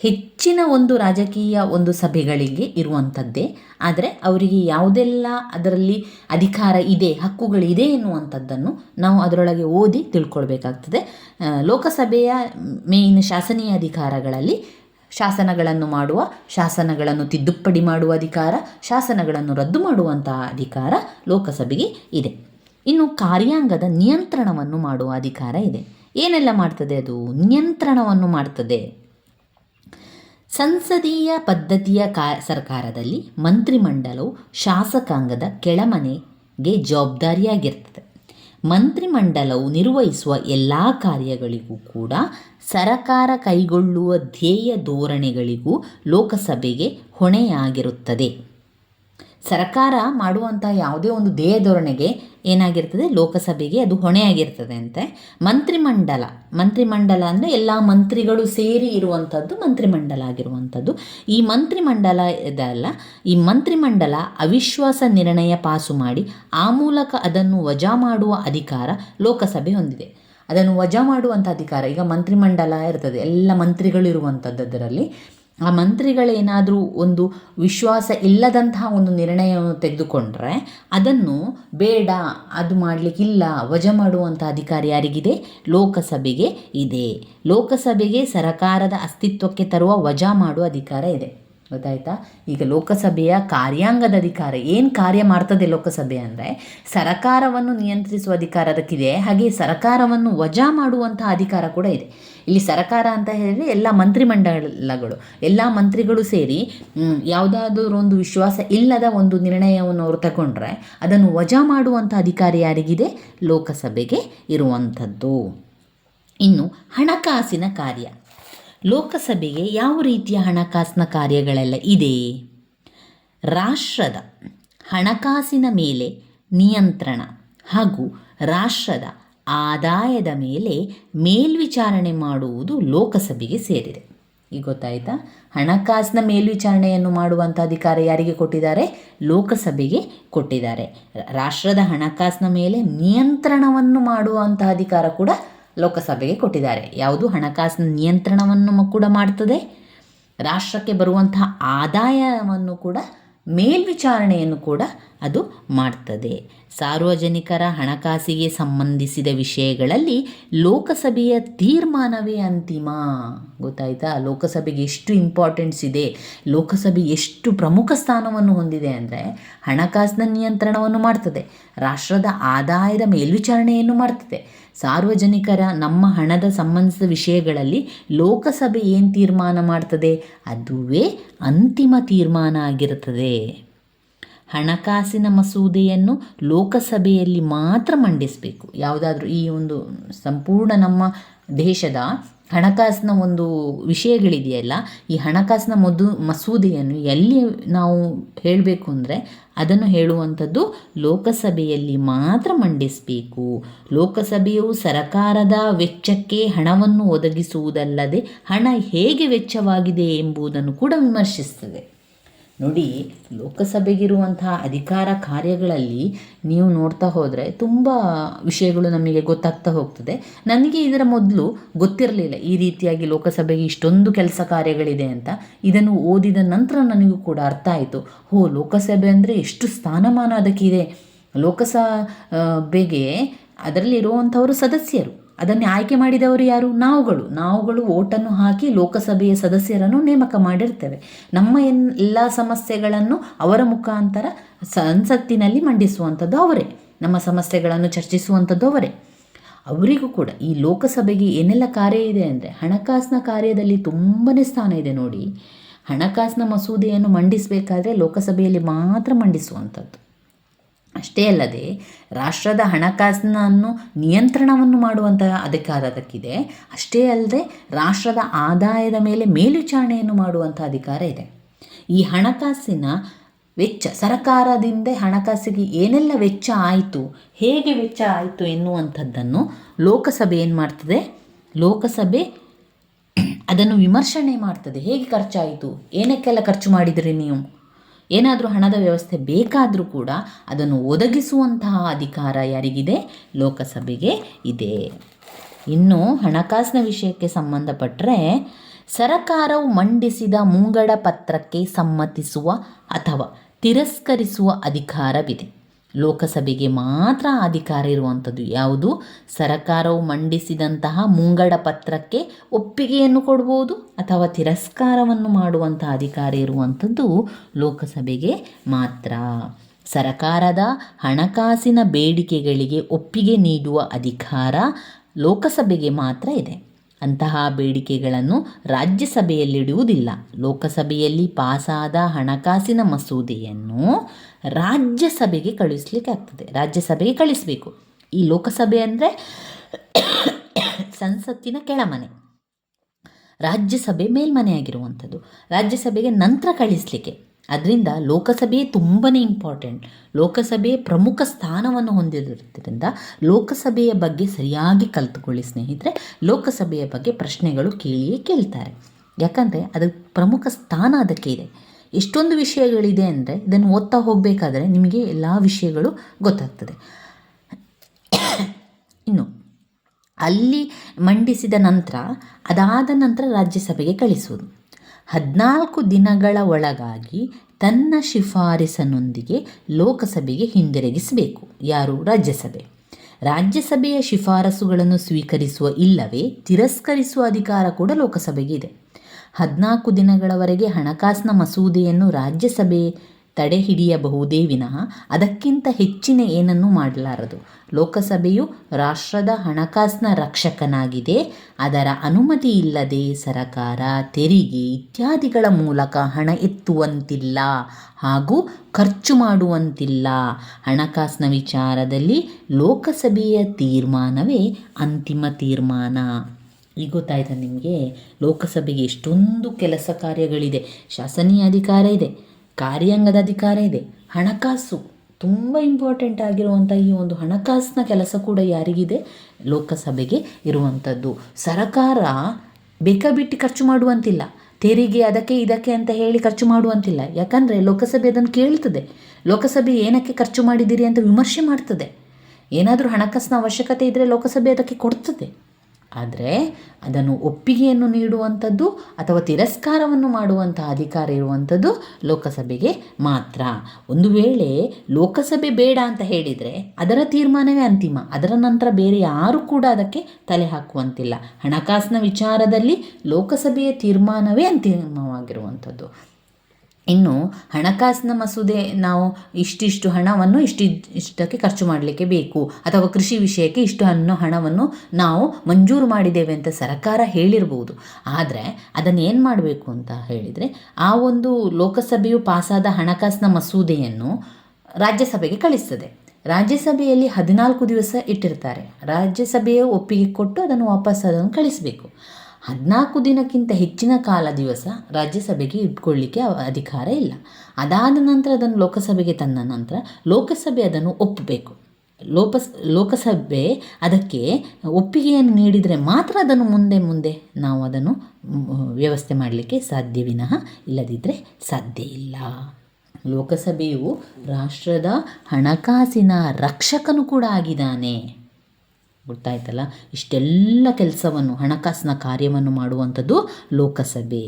ಹೆಚ್ಚಿನ ಒಂದು ರಾಜಕೀಯ ಒಂದು ಸಭೆಗಳಿಗೆ ಇರುವಂಥದ್ದೇ. ಆದರೆ ಅವರಿಗೆ ಯಾವುದೆಲ್ಲ ಅದರಲ್ಲಿ ಅಧಿಕಾರ ಇದೆ ಹಕ್ಕುಗಳಿದೆ ಎನ್ನುವಂಥದ್ದನ್ನು ನಾವು ಅದರೊಳಗೆ ಓದಿ ತಿಳ್ಕೊಳ್ಬೇಕಾಗ್ತದೆ. ಲೋಕಸಭೆಯ ಮೇನ್ ಶಾಸನೀಯ ಅಧಿಕಾರಗಳಲ್ಲಿ ಶಾಸನಗಳನ್ನು ಮಾಡುವ, ಶಾಸನಗಳನ್ನು ತಿದ್ದುಪಡಿ ಮಾಡುವ ಅಧಿಕಾರ, ಶಾಸನಗಳನ್ನು ರದ್ದು ಮಾಡುವಂತಹ ಅಧಿಕಾರ ಲೋಕಸಭೆಗೆ ಇದೆ. ಇನ್ನು ಕಾರ್ಯಾಂಗದ ನಿಯಂತ್ರಣವನ್ನು ಮಾಡುವ ಅಧಿಕಾರ ಇದೆ. ಏನೆಲ್ಲ ಮಾಡ್ತದೆ ಅದು? ನಿಯಂತ್ರಣವನ್ನು ಮಾಡ್ತದೆ. ಸಂಸದೀಯ ಪದ್ಧತಿಯ ಕಾ, ಸರ್ಕಾರದಲ್ಲಿ ಮಂತ್ರಿಮಂಡಲವು ಶಾಸಕಾಂಗದ ಕೆಳಮನೆಗೆ ಜವಾಬ್ದಾರಿಯಾಗಿರ್ತದೆ. ಮಂತ್ರಿಮಂಡಲವು ನಿರ್ವಹಿಸುವ ಎಲ್ಲ ಕಾರ್ಯಗಳಿಗೂ ಕೂಡ ಸರಕಾರ ಕೈಗೊಳ್ಳುವ ಧ್ಯೇಯ ಧೋರಣೆಗಳಿಗೂ ಲೋಕಸಭೆಗೆ ಹೊಣೆಯಾಗಿರುತ್ತದೆ. ಸರ್ಕಾರ ಮಾಡುವಂಥ ಯಾವುದೇ ಒಂದು ಧ್ಯೇಯ ಧೋರಣೆಗೆ ಏನಾಗಿರ್ತದೆ? ಲೋಕಸಭೆಗೆ ಅದು ಹೊಣೆಯಾಗಿರ್ತದೆ ಅಂತೆ. ಮಂತ್ರಿಮಂಡಲ. ಮಂತ್ರಿಮಂಡಲ ಅಂದರೆ ಎಲ್ಲ ಮಂತ್ರಿಗಳು ಸೇರಿ ಇರುವಂಥದ್ದು ಮಂತ್ರಿಮಂಡಲ ಆಗಿರುವಂಥದ್ದು. ಈ ಮಂತ್ರಿಮಂಡಲ ಇದಲ್ಲ ಈ ಮಂತ್ರಿಮಂಡಲ ಅವಿಶ್ವಾಸ ನಿರ್ಣಯ ಪಾಸು ಮಾಡಿ ಆ ಮೂಲಕ ಅದನ್ನು ವಜಾ ಮಾಡುವ ಅಧಿಕಾರ ಲೋಕಸಭೆ ಹೊಂದಿದೆ. ಅದನ್ನು ವಜಾ ಮಾಡುವಂಥ ಅಧಿಕಾರ ಈಗ ಮಂತ್ರಿಮಂಡಲ ಇರ್ತದೆ. ಎಲ್ಲ ಮಂತ್ರಿಗಳು ಇರುವಂಥದ್ದು ಅದರಲ್ಲಿ ಆ ಮಂತ್ರಿಗಳೇನಾದರೂ ಒಂದು ವಿಶ್ವಾಸ ಇಲ್ಲದಂತಹ ಒಂದು ನಿರ್ಣಯವನ್ನು ತೆಗೆದುಕೊಂಡ್ರೆ ಅದನ್ನು ಬೇಡ, ಅದು ಮಾಡಲಿಕ್ಕಿಲ್ಲ, ವಜಾ ಮಾಡುವಂಥ ಅಧಿಕಾರ ಯಾರಿಗಿದೆ? ಲೋಕಸಭೆಗೆ ಇದೆ. ಲೋಕಸಭೆಗೆ ಸರಕಾರದ ಅಸ್ತಿತ್ವಕ್ಕೆ ತರುವ ವಜಾ ಮಾಡುವ ಅಧಿಕಾರ ಇದೆ. ಗೊತ್ತಾಯ್ತಾ? ಈಗ ಲೋಕಸಭೆಯ ಕಾರ್ಯಾಂಗದ ಅಧಿಕಾರ, ಏನು ಕಾರ್ಯ ಮಾಡ್ತದೆ ಲೋಕಸಭೆ ಅಂದರೆ ಸರಕಾರವನ್ನು ನಿಯಂತ್ರಿಸುವ ಅಧಿಕಾರ ಅದಕ್ಕಿದೆ, ಹಾಗೆ ಸರಕಾರವನ್ನು ವಜಾ ಮಾಡುವಂತಹ ಅಧಿಕಾರ ಕೂಡ ಇದೆ. ಇಲ್ಲಿ ಸರಕಾರ ಅಂತ ಹೇಳಿದರೆ ಎಲ್ಲ ಮಂತ್ರಿಮಂಡಲಗಳು, ಎಲ್ಲ ಮಂತ್ರಿಗಳು ಸೇರಿ ಯಾವುದಾದ್ರೂ ಒಂದು ವಿಶ್ವಾಸ ಇಲ್ಲದ ಒಂದು ನಿರ್ಣಯವನ್ನು ಅವರು ತಗೊಂಡ್ರೆ ಅದನ್ನು ವಜಾ ಮಾಡುವಂಥ ಅಧಿಕಾರ ಯಾರಿಗಿದೆ? ಲೋಕಸಭೆಗೆ ಇರುವಂಥದ್ದು. ಇನ್ನು ಹಣಕಾಸಿನ ಕಾರ್ಯ. ಲೋಕಸಭೆಗೆ ಯಾವ ರೀತಿಯ ಹಣಕಾಸಿನ ಕಾರ್ಯಗಳೆಲ್ಲ ಇದೆ? ರಾಷ್ಟ್ರದ ಹಣಕಾಸಿನ ಮೇಲೆ ನಿಯಂತ್ರಣ ಹಾಗೂ ರಾಷ್ಟ್ರದ ಆದಾಯದ ಮೇಲೆ ಮೇಲ್ವಿಚಾರಣೆ ಮಾಡುವುದು ಲೋಕಸಭೆಗೆ ಸೇರಿದೆ. ಈಗ ಗೊತ್ತಾಯ್ತಾ? ಹಣಕಾಸಿನ ಮೇಲ್ವಿಚಾರಣೆಯನ್ನು ಮಾಡುವಂಥ ಅಧಿಕಾರ ಯಾರಿಗೆ ಕೊಟ್ಟಿದ್ದಾರೆ? ಲೋಕಸಭೆಗೆ ಕೊಟ್ಟಿದ್ದಾರೆ. ರಾಷ್ಟ್ರದ ಹಣಕಾಸಿನ ಮೇಲೆ ನಿಯಂತ್ರಣವನ್ನು ಮಾಡುವಂಥ ಅಧಿಕಾರ ಕೂಡ ಲೋಕಸಭೆಗೆ ಕೊಟ್ಟಿದ್ದಾರೆ. ಯಾವುದು? ಹಣಕಾಸಿನ ನಿಯಂತ್ರಣವನ್ನು ಕೂಡ ಮಾಡ್ತದೆ. ರಾಷ್ಟ್ರಕ್ಕೆ ಬರುವಂತಹ ಆದಾಯವನ್ನು ಕೂಡ ಮೇಲ್ವಿಚಾರಣೆಯನ್ನು ಕೂಡ ಅದು ಮಾಡ್ತದೆ. ಸಾರ್ವಜನಿಕರ ಹಣಕಾಸಿಗೆ ಸಂಬಂಧಿಸಿದ ವಿಷಯಗಳಲ್ಲಿ ಲೋಕಸಭೆಯ ತೀರ್ಮಾನವೇ ಅಂತಿಮ. ಗೊತ್ತಾಯ್ತಾ? ಲೋಕಸಭೆಗೆ ಎಷ್ಟು ಇಂಪಾರ್ಟೆನ್ಸ್ ಇದೆ? ಲೋಕಸಭೆ ಎಷ್ಟು ಪ್ರಮುಖ ಸ್ಥಾನವನ್ನು ಹೊಂದಿದೆ ಅಂದರೆ ಹಣಕಾಸಿನ ನಿಯಂತ್ರಣವನ್ನು ಮಾಡ್ತದೆ. ರಾಷ್ಟ್ರದ ಆದಾಯದ ಮೇಲ್ವಿಚಾರಣೆಯನ್ನು ಮಾಡ್ತದೆ. ಸಾರ್ವಜನಿಕರ, ನಮ್ಮ ಹಣದ ಸಂಬಂಧಿಸಿದ ವಿಷಯಗಳಲ್ಲಿ ಲೋಕಸಭೆ ಏನು ತೀರ್ಮಾನ ಮಾಡ್ತದೆ? ಅದುವೇ ಅಂತಿಮ ತೀರ್ಮಾನ ಆಗಿರುತ್ತದೆ. ಹಣಕಾಸಿನ ಮಸೂದೆಯನ್ನು ಲೋಕಸಭೆಯಲ್ಲಿ ಮಾತ್ರ ಮಂಡಿಸಬೇಕು. ಯಾವುದಾದ್ರೂ ಈ ಒಂದು ಸಂಪೂರ್ಣ ನಮ್ಮ ದೇಶದ ಹಣಕಾಸಿನ ಒಂದು ವಿಷಯಗಳಿದೆಯಲ್ಲ, ಈ ಹಣಕಾಸಿನ ಮದು ಮಸೂದೆಯನ್ನು ಎಲ್ಲಿ ನಾವು ಹೇಳಬೇಕು ಅಂದರೆ ಅದನ್ನು ಹೇಳುವಂಥದ್ದು ಲೋಕಸಭೆಯಲ್ಲಿ ಮಾತ್ರ ಮಂಡಿಸಬೇಕು. ಲೋಕಸಭೆಯು ಸರಕಾರದ ವೆಚ್ಚಕ್ಕೆ ಹಣವನ್ನು ಒದಗಿಸುವುದಲ್ಲದೆ ಹಣ ಹೇಗೆ ವೆಚ್ಚವಾಗಿದೆ ಎಂಬುದನ್ನು ಕೂಡ ವಿಮರ್ಶಿಸ್ತದೆ. ನೋಡಿ, ಲೋಕಸಭೆಗಿರುವಂತಹ ಅಧಿಕಾರ ಕಾರ್ಯಗಳಲ್ಲಿ ನೀವು ನೋಡ್ತಾ ಹೋದರೆ ತುಂಬ ವಿಷಯಗಳು ನಮಗೆ ಗೊತ್ತಾಗ್ತಾ ಹೋಗ್ತದೆ. ನನಗೆ ಇದರ ಮೊದಲು ಗೊತ್ತಿರಲಿಲ್ಲ ಈ ರೀತಿಯಾಗಿ ಲೋಕಸಭೆಗೆ ಇಷ್ಟೊಂದು ಕೆಲಸ ಕಾರ್ಯಗಳಿದೆ ಅಂತ. ಇದನ್ನು ಓದಿದ ನಂತರ ನನಗೂ ಕೂಡ ಅರ್ಥ ಆಯಿತು. ಹೋ, ಲೋಕಸಭೆ ಅಂದರೆ ಎಷ್ಟು ಸ್ಥಾನಮಾನ ಅದಕ್ಕಿದೆ. ಲೋಕಸಭೆಗೆ ಅದರಲ್ಲಿರುವಂಥವರು ಸದಸ್ಯರು. ಅದನ್ನು ಆಯ್ಕೆ ಮಾಡಿದವರು ಯಾರು? ನಾವುಗಳು. ನಾವುಗಳು ಓಟನ್ನು ಹಾಕಿ ಲೋಕಸಭೆಯ ಸದಸ್ಯರನ್ನು ನೇಮಕ ಮಾಡಿರ್ತೇವೆ. ನಮ್ಮ ಎಲ್ಲ ಸಮಸ್ಯೆಗಳನ್ನು ಅವರ ಮುಖಾಂತರ ಸಂಸತ್ತಿನಲ್ಲಿ ಮಂಡಿಸುವಂಥದ್ದು ಅವರೇ. ನಮ್ಮ ಸಮಸ್ಯೆಗಳನ್ನು ಚರ್ಚಿಸುವಂಥದ್ದು ಅವರೇ. ಅವರಿಗೂ ಕೂಡ ಈ ಲೋಕಸಭೆಗೆ ಏನೆಲ್ಲ ಕಾರ್ಯ ಇದೆ ಅಂದರೆ ಹಣಕಾಸಿನ ಕಾರ್ಯದಲ್ಲಿ ತುಂಬನೇ ಸ್ಥಾನ ಇದೆ ನೋಡಿ. ಹಣಕಾಸಿನ ಮಸೂದೆಯನ್ನು ಮಂಡಿಸಬೇಕಾದ್ರೆ ಲೋಕಸಭೆಯಲ್ಲಿ ಮಾತ್ರ ಮಂಡಿಸುವಂಥದ್ದು. ಅಷ್ಟೇ ಅಲ್ಲದೆ ರಾಷ್ಟ್ರದ ಹಣಕಾಸನ್ನು ನಿಯಂತ್ರಣವನ್ನು ಮಾಡುವಂತಹ ಅಧಿಕಾರ ಅದಕ್ಕಿದೆ. ಅಷ್ಟೇ ಅಲ್ಲದೆ ರಾಷ್ಟ್ರದ ಆದಾಯದ ಮೇಲೆ ಮೇಲ್ವಿಚಾರಣೆಯನ್ನು ಮಾಡುವಂಥ ಅಧಿಕಾರ ಇದೆ. ಈ ಹಣಕಾಸಿನ ವೆಚ್ಚ, ಸರಕಾರದಿಂದ ಹಣಕಾಸಿಗೆ ಏನೆಲ್ಲ ವೆಚ್ಚ ಆಯಿತು, ಹೇಗೆ ವೆಚ್ಚ ಆಯಿತು ಎನ್ನುವಂಥದ್ದನ್ನು ಲೋಕಸಭೆ ಏನು ಮಾಡ್ತದೆ? ಲೋಕಸಭೆ ಅದನ್ನು ವಿಮರ್ಶನೆ ಮಾಡ್ತದೆ. ಹೇಗೆ ಖರ್ಚಾಯಿತು? ಏನಕ್ಕೆಲ್ಲ ಖರ್ಚು ಮಾಡಿದಿರಿ ನೀವು? ಏನಾದರೂ ಹಣದ ವ್ಯವಸ್ಥೆ ಬೇಕಾದರೂ ಕೂಡ ಅದನ್ನು ಒದಗಿಸುವಂತಹ ಅಧಿಕಾರ ಯಾರಿಗಿದೆ? ಲೋಕಸಭೆಗೆ ಇದೆ. ಇನ್ನು ಹಣಕಾಸಿನ ವಿಷಯಕ್ಕೆ ಸಂಬಂಧಪಟ್ಟರೆ ಸರಕಾರವು ಮಂಡಿಸಿದ ಮುಂಗಡ ಪತ್ರಕ್ಕೆ ಸಮ್ಮತಿಸುವ ಅಥವಾ ತಿರಸ್ಕರಿಸುವ ಅಧಿಕಾರವಿದೆ. ಲೋಕಸಭೆಗೆ ಮಾತ್ರ ಅಧಿಕಾರ ಇರುವಂಥದ್ದು ಯಾವುದು? ಸರಕಾರವು ಮಂಡಿಸಿದಂತಹ ಮುಂಗಡ ಪತ್ರಕ್ಕೆ ಒಪ್ಪಿಗೆಯನ್ನು ಕೊಡ್ಬೋದು ಅಥವಾ ತಿರಸ್ಕಾರವನ್ನು ಮಾಡುವಂಥ ಅಧಿಕಾರ ಇರುವಂಥದ್ದು ಲೋಕಸಭೆಗೆ ಮಾತ್ರ. ಸರಕಾರದ ಹಣಕಾಸಿನ ಬೇಡಿಕೆಗಳಿಗೆ ಒಪ್ಪಿಗೆ ನೀಡುವ ಅಧಿಕಾರ ಲೋಕಸಭೆಗೆ ಮಾತ್ರ ಇದೆ. ಅಂತಹ ಬೇಡಿಕೆಗಳನ್ನು ರಾಜ್ಯಸಭೆಯಲ್ಲಿಡುವುದಿಲ್ಲ. ಲೋಕಸಭೆಯಲ್ಲಿ ಪಾಸಾದ ಹಣಕಾಸಿನ ಮಸೂದೆಯನ್ನು ರಾಜ್ಯಸಭೆಗೆ ಕಳಿಸ್ಲಿಕ್ಕೆ ಆಗ್ತದೆ ರಾಜ್ಯಸಭೆಗೆ ಕಳಿಸಬೇಕು ಈ ಲೋಕಸಭೆ ಅಂದರೆ ಸಂಸತ್ತಿನ ಕೆಳಮನೆ. ರಾಜ್ಯಸಭೆ ಮೇಲ್ಮನೆಯಾಗಿರುವಂಥದ್ದು ರಾಜ್ಯಸಭೆಗೆ ನಂತರ ಕಳಿಸಲಿಕ್ಕೆ ಅದರಿಂದ ಲೋಕಸಭೆ ತುಂಬಾ ಇಂಪಾರ್ಟೆಂಟ್ ಲೋಕಸಭೆ ಪ್ರಮುಖ ಸ್ಥಾನವನ್ನು ಹೊಂದಿರೋದ್ರಿಂದ ಲೋಕಸಭೆಯ ಬಗ್ಗೆ ಸರಿಯಾಗಿ ಕಲಿತುಕೊಳ್ಳಿ ಸ್ನೇಹಿತರೆ. ಲೋಕಸಭೆಯ ಬಗ್ಗೆ ಪ್ರಶ್ನೆಗಳು ಕೇಳಿಯೇ ಕೇಳ್ತಾರೆ. ಯಾಕಂದರೆ ಅದು ಪ್ರಮುಖ ಸ್ಥಾನ ಅದಕ್ಕೆ ಇದೆ. ಎಷ್ಟೊಂದು ವಿಷಯಗಳಿದೆ ಅಂದರೆ ಇದನ್ನು ಓದ್ತಾ ಹೋಗಬೇಕಾದ್ರೆ ನಿಮಗೆ ಎಲ್ಲ ವಿಷಯಗಳು ಗೊತ್ತಾಗ್ತದೆ. ಇನ್ನು, ಅಲ್ಲಿ ಮಂಡಿಸಿದ ನಂತರ ಅದಾದ ನಂತರ ರಾಜ್ಯಸಭೆಗೆ ಕಳಿಸುವುದು. ಹದಿನಾಲ್ಕು ದಿನಗಳ ಒಳಗಾಗಿ ತನ್ನ ಶಿಫಾರಸನೊಂದಿಗೆ ಲೋಕಸಭೆಗೆ ಹಿಂದಿರುಗಿಸಬೇಕು. ಯಾರು? ರಾಜ್ಯಸಭೆ. ರಾಜ್ಯಸಭೆಯ ಶಿಫಾರಸುಗಳನ್ನು ಸ್ವೀಕರಿಸುವ ಇಲ್ಲವೇ ತಿರಸ್ಕರಿಸುವ ಅಧಿಕಾರ ಕೂಡ ಲೋಕಸಭೆಗೆ ಇದೆ. ಹದಿನಾಲ್ಕು ದಿನಗಳವರೆಗೆ ಹಣಕಾಸಿನ ಮಸೂದೆಯನ್ನು ರಾಜ್ಯಸಭೆ ತಡೆಹಿಡಿಯಬಹುದೇ ವಿನಃ ಅದಕ್ಕಿಂತ ಹೆಚ್ಚಿನ ಏನನ್ನೂ ಮಾಡಲಾರದು. ಲೋಕಸಭೆಯು ರಾಷ್ಟ್ರದ ಹಣಕಾಸಿನ ರಕ್ಷಕನಾಗಿದೆ. ಅದರ ಅನುಮತಿ ಇಲ್ಲದೆ ಸರಕಾರ ತೆರಿಗೆ ಇತ್ಯಾದಿಗಳ ಮೂಲಕ ಹಣ ಎತ್ತುವಂತಿಲ್ಲ ಹಾಗೂ ಖರ್ಚು ಮಾಡುವಂತಿಲ್ಲ. ಹಣಕಾಸಿನ ವಿಚಾರದಲ್ಲಿ ಲೋಕಸಭೆಯ ತೀರ್ಮಾನವೇ ಅಂತಿಮ ತೀರ್ಮಾನ. ಈಗ ಗೊತ್ತಾಯ್ತಾ ನಿಮಗೆ? ಲೋಕಸಭೆಗೆ ಎಷ್ಟೊಂದು ಕೆಲಸ ಕಾರ್ಯಗಳಿದೆ. ಶಾಸನೀಯ ಅಧಿಕಾರ ಇದೆ, ಕಾರ್ಯಾಂಗದ ಅಧಿಕಾರ ಇದೆ, ಹಣಕಾಸು ತುಂಬ ಇಂಪಾರ್ಟೆಂಟ್ ಆಗಿರುವಂಥ ಈ ಒಂದು ಹಣಕಾಸಿನ ಕೆಲಸ ಕೂಡ ಯಾರಿಗಿದೆ? ಲೋಕಸಭೆಗೆ ಇರುವಂಥದ್ದು ಸರಕಾರ ಬೇಕಾಬಿಟ್ಟು ಖರ್ಚು ಮಾಡುವಂತಿಲ್ಲ, ತೆರಿಗೆ ಅದಕ್ಕೆ ಇದಕ್ಕೆ ಅಂತ ಹೇಳಿ ಖರ್ಚು ಮಾಡುವಂತಿಲ್ಲ. ಯಾಕಂದರೆ ಲೋಕಸಭೆ ಅದನ್ನು ಕೇಳ್ತದೆ. ಲೋಕಸಭೆ ಏನಕ್ಕೆ ಖರ್ಚು ಮಾಡಿದ್ದೀರಿ ಅಂತ ವಿಮರ್ಶೆ ಮಾಡ್ತದೆ. ಏನಾದರೂ ಹಣಕಾಸಿನ ಅವಶ್ಯಕತೆ ಇದ್ದರೆ ಲೋಕಸಭೆ ಅದಕ್ಕೆ ಕೊಡ್ತದೆ. ಆದರೆ ಅದನ್ನು ಒಪ್ಪಿಗೆಯನ್ನು ನೀಡುವಂಥದ್ದು ಅಥವಾ ತಿರಸ್ಕಾರವನ್ನು ಮಾಡುವಂಥ ಅಧಿಕಾರ ಇರುವಂಥದ್ದು ಲೋಕಸಭೆಗೆ ಮಾತ್ರ. ಒಂದು ವೇಳೆ ಲೋಕಸಭೆ ಬೇಡ ಅಂತ ಹೇಳಿದರೆ ಅದರ ತೀರ್ಮಾನವೇ ಅಂತಿಮ. ಅದರ ನಂತರ ಬೇರೆ ಯಾರೂ ಕೂಡ ಅದಕ್ಕೆ ತಲೆ ಹಾಕುವಂತಿಲ್ಲ. ಹಣಕಾಸಿನ ವಿಚಾರದಲ್ಲಿ ಲೋಕಸಭೆಯ ತೀರ್ಮಾನವೇ ಅಂತಿಮವಾಗಿರುವಂಥದ್ದು. ಇನ್ನು ಹಣಕಾಸಿನ ಮಸೂದೆ ನಾವು ಇಷ್ಟಿಷ್ಟು ಹಣವನ್ನು ಇಷ್ಟಿ, ಇಷ್ಟಕ್ಕೆ ಖರ್ಚು ಮಾಡಲಿಕ್ಕೆ ಬೇಕು. ಅಥವಾ ಕೃಷಿ ವಿಷಯಕ್ಕೆ ಇಷ್ಟು ಅನ್ನೋ ಹಣವನ್ನು ನಾವು ಮಂಜೂರು ಮಾಡಿದ್ದೇವೆ ಅಂತ ಸರ್ಕಾರ ಹೇಳಿರ್ಬೋದು. ಆದರೆ ಅದನ್ನು ಏನು ಮಾಡಬೇಕು ಅಂತ ಹೇಳಿದರೆ ಆ ಒಂದು ಲೋಕಸಭೆಯು ಪಾಸಾದ ಹಣಕಾಸಿನ ಮಸೂದೆಯನ್ನು ರಾಜ್ಯಸಭೆಗೆ ಕಳಿಸ್ತದೆ. ರಾಜ್ಯಸಭೆಯಲ್ಲಿ ಹದಿನಾಲ್ಕು ದಿವಸ ಇಟ್ಟಿರ್ತಾರೆ. ರಾಜ್ಯಸಭೆಯ ಒಪ್ಪಿಗೆ ಕೊಟ್ಟು ಅದನ್ನು ವಾಪಸ್ ಅದನ್ನು ಕಳಿಸಬೇಕು. ಹದಿನಾಲ್ಕು ದಿನಕ್ಕಿಂತ ಹೆಚ್ಚಿನ ಕಾಲ ದಿವಸ ರಾಜ್ಯಸಭೆಗೆ ಇಟ್ಕೊಳ್ಳಿಕ್ಕೆ ಅಧಿಕಾರ ಇಲ್ಲ. ಅದಾದ ನಂತರ ಅದನ್ನು ಲೋಕಸಭೆಗೆ ತಂದ ನಂತರ ಲೋಕಸಭೆ ಅದನ್ನು ಒಪ್ಪಬೇಕು ಲೋಪಸ್ ಲೋಕಸಭೆ ಅದಕ್ಕೆ ಒಪ್ಪಿಗೆಯನ್ನು ನೀಡಿದರೆ ಮಾತ್ರ ಅದನ್ನು ಮುಂದೆ ಮುಂದೆ ನಾವು ಅದನ್ನು ವ್ಯವಸ್ಥೆ ಮಾಡಲಿಕ್ಕೆ ಸಾಧ್ಯ ವಿನಃ ಇಲ್ಲದಿದ್ದರೆ ಸಾಧ್ಯ ಇಲ್ಲ. ಲೋಕಸಭೆಯು ರಾಷ್ಟ್ರದ ಹಣಕಾಸಿನ ರಕ್ಷಕನು ಕೂಡ ಆಗಿದ್ದಾನೆ. ಗೊತ್ತಾಯ್ತಲ್ಲ? ಇಷ್ಟೆಲ್ಲ ಕೆಲಸವನ್ನು, ಹಣಕಾಸಿನ ಕಾರ್ಯವನ್ನು ಮಾಡುವಂಥದ್ದು ಲೋಕಸಭೆ.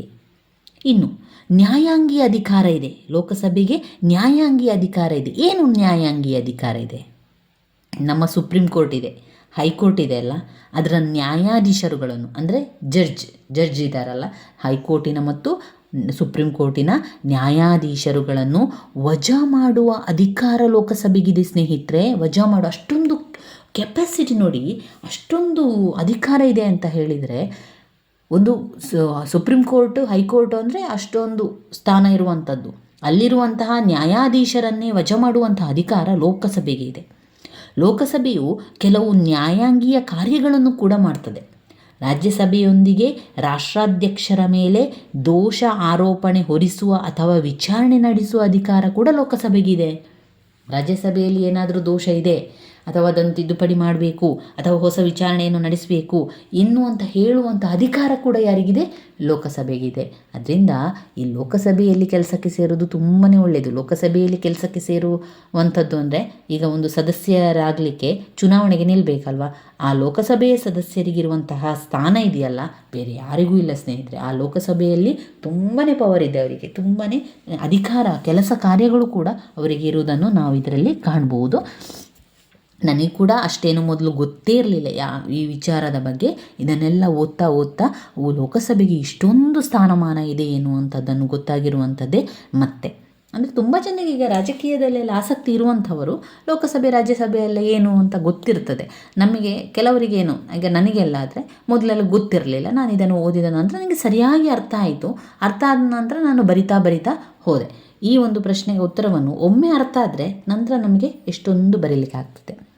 ಇನ್ನು, ನ್ಯಾಯಾಂಗೀಯ ಅಧಿಕಾರ ಇದೆ. ಲೋಕಸಭೆಗೆ ನ್ಯಾಯಾಂಗೀಯ ಅಧಿಕಾರ ಇದೆ. ಏನು ನ್ಯಾಯಾಂಗೀಯ ಅಧಿಕಾರ ಇದೆ? ನಮ್ಮ ಸುಪ್ರೀಂ ಕೋರ್ಟ್ ಇದೆ. ಹೈಕೋರ್ಟ್ ಇದೆ ಅಲ್ಲ? ಅದರ ನ್ಯಾಯಾಧೀಶರುಗಳನ್ನು, ಅಂದರೆ ಜಡ್ಜ್ ಜಡ್ಜ್ ಇದ್ದಾರಲ್ಲ ಹೈಕೋರ್ಟಿನ ಮತ್ತು ಸುಪ್ರೀಂ ಕೋರ್ಟಿನ ನ್ಯಾಯಾಧೀಶರುಗಳನ್ನು ವಜಾ ಮಾಡುವ ಅಧಿಕಾರ ಲೋಕಸಭೆಗಿದೆ, ಸ್ನೇಹಿತರೆ. ವಜಾ ಮಾಡೋ ಅಷ್ಟೊಂದು ಕೆಪಾಸಿಟಿ ನೋಡಿ ಅಷ್ಟೊಂದು ಅಧಿಕಾರ ಇದೆ ಅಂತ ಹೇಳಿದರೆ, ಒಂದು ಸುಪ್ರೀಂ ಕೋರ್ಟ್ ಹೈಕೋರ್ಟ್ ಅಂದರೆ ಅಷ್ಟೊಂದು ಸ್ಥಾನ ಇರುವಂಥದ್ದು ಅಲ್ಲಿರುವಂತಹ ನ್ಯಾಯಾಧೀಶರನ್ನೇ ವಜಾ ಮಾಡುವಂತಹ ಅಧಿಕಾರ ಲೋಕಸಭೆಗೆ ಇದೆ. ಲೋಕಸಭೆಯು ಕೆಲವು ನ್ಯಾಯಾಂಗೀಯ ಕಾರ್ಯಗಳನ್ನು ಕೂಡ ಮಾಡ್ತದೆ. ರಾಜ್ಯಸಭೆಯೊಂದಿಗೆ ರಾಷ್ಟ್ರಾಧ್ಯಕ್ಷರ ಮೇಲೆ ದೋಷ ಆರೋಪಣೆ ಹೊರಿಸುವ ಅಥವಾ ವಿಚಾರಣೆ ನಡೆಸುವ ಅಧಿಕಾರ ಕೂಡ ಲೋಕಸಭೆಗಿದೆ. ರಾಜ್ಯಸಭೆಯಲ್ಲಿ ಏನಾದರೂ ದೋಷ ಇದೆ? ಅಥವಾ ಅದನ್ನು ತಿದ್ದುಪಡಿ ಮಾಡಬೇಕು ಅಥವಾ ಹೊಸ ವಿಚಾರಣೆಯನ್ನು ನಡೆಸಬೇಕು ಎನ್ನುವಂಥ ಹೇಳುವಂಥ ಅಧಿಕಾರ ಕೂಡ ಯಾರಿಗಿದೆ? ಲೋಕಸಭೆಗಿದೆ. ಅದರಿಂದ ಈ ಲೋಕಸಭೆಯಲ್ಲಿ ಕೆಲಸಕ್ಕೆ ಸೇರೋದು ತುಂಬಾ ಒಳ್ಳೆಯದು ಲೋಕಸಭೆಯಲ್ಲಿ ಕೆಲಸಕ್ಕೆ ಸೇರುವಂಥದ್ದು ಅಂದರೆ ಈಗ ಒಂದು ಸದಸ್ಯರಾಗಲಿಕ್ಕೆ ಚುನಾವಣೆಗೆ ನಿಲ್ಲಬೇಕಲ್ವ ಆ ಲೋಕಸಭೆಯ ಸದಸ್ಯರಿಗಿರುವಂತಹ ಸ್ಥಾನ ಇದೆಯಲ್ಲ, ಬೇರೆ ಯಾರಿಗೂ ಇಲ್ಲ ಸ್ನೇಹಿತರೆ. ಆ ಲೋಕಸಭೆಯಲ್ಲಿ ತುಂಬಾ ಪವರ್ ಇದೆ ಅವರಿಗೆ. ತುಂಬಾ ಅಧಿಕಾರ, ಕೆಲಸ ಕಾರ್ಯಗಳು ಕೂಡ ಅವರಿಗೆ ಇರುವುದನ್ನು ನಾವು ಇದರಲ್ಲಿ ಕಾಣ್ಬೋದು. ನನಗೆ ಕೂಡ ಅಷ್ಟೇನು ಮೊದಲು ಗೊತ್ತೇ ಇರಲಿಲ್ಲ. ಯಾ, ಈ ವಿಚಾರದ ಬಗ್ಗೆ. ಇದನ್ನೆಲ್ಲ ಓದ್ತಾ ಓದ್ತಾ, ಓ, ಲೋಕಸಭೆಗೆ ಇಷ್ಟೊಂದು ಸ್ಥಾನಮಾನ ಇದೆ ಎನ್ನುವಂಥದ್ದನ್ನು ಗೊತ್ತಾಗಿರುವಂಥದ್ದೇ ಮತ್ತೆ. ಅಂದರೆ ತುಂಬ ಜನರಿಗೆ ಈಗ ರಾಜಕೀಯದಲ್ಲೆಲ್ಲ ಆಸಕ್ತಿ ಇರುವಂಥವರು ಲೋಕಸಭೆ, ರಾಜ್ಯಸಭೆಯೆಲ್ಲ ಏನು ಅಂತ ಗೊತ್ತಿರ್ತದೆ. ನಮಗೆ ಕೆಲವರಿಗೇನು ಈಗ ನನಗೆಲ್ಲ ಆದರೆ ಮೊದಲೆಲ್ಲ ಗೊತ್ತಿರಲಿಲ್ಲ. ನಾನು ಇದನ್ನು ಓದಿದ ನಂತರ ನನಗೆ ಸರಿಯಾಗಿ ಅರ್ಥ ಆಯಿತು. ಅರ್ಥ ಆದ ನಂತರ ನಾನು ಬರಿತಾ ಬರಿತಾ ಹೋದೆ. ಈ ಒಂದು ಪ್ರಶ್ನೆಗೆ ಉತ್ತರವನ್ನು ಒಮ್ಮೆ ಅರ್ಥ ಆದರೆ ನಂತರ ನಮಗೆ ಎಷ್ಟೊಂದು ಬರೀಲಿಕ್ಕೆ ಆಗ್ತದೆ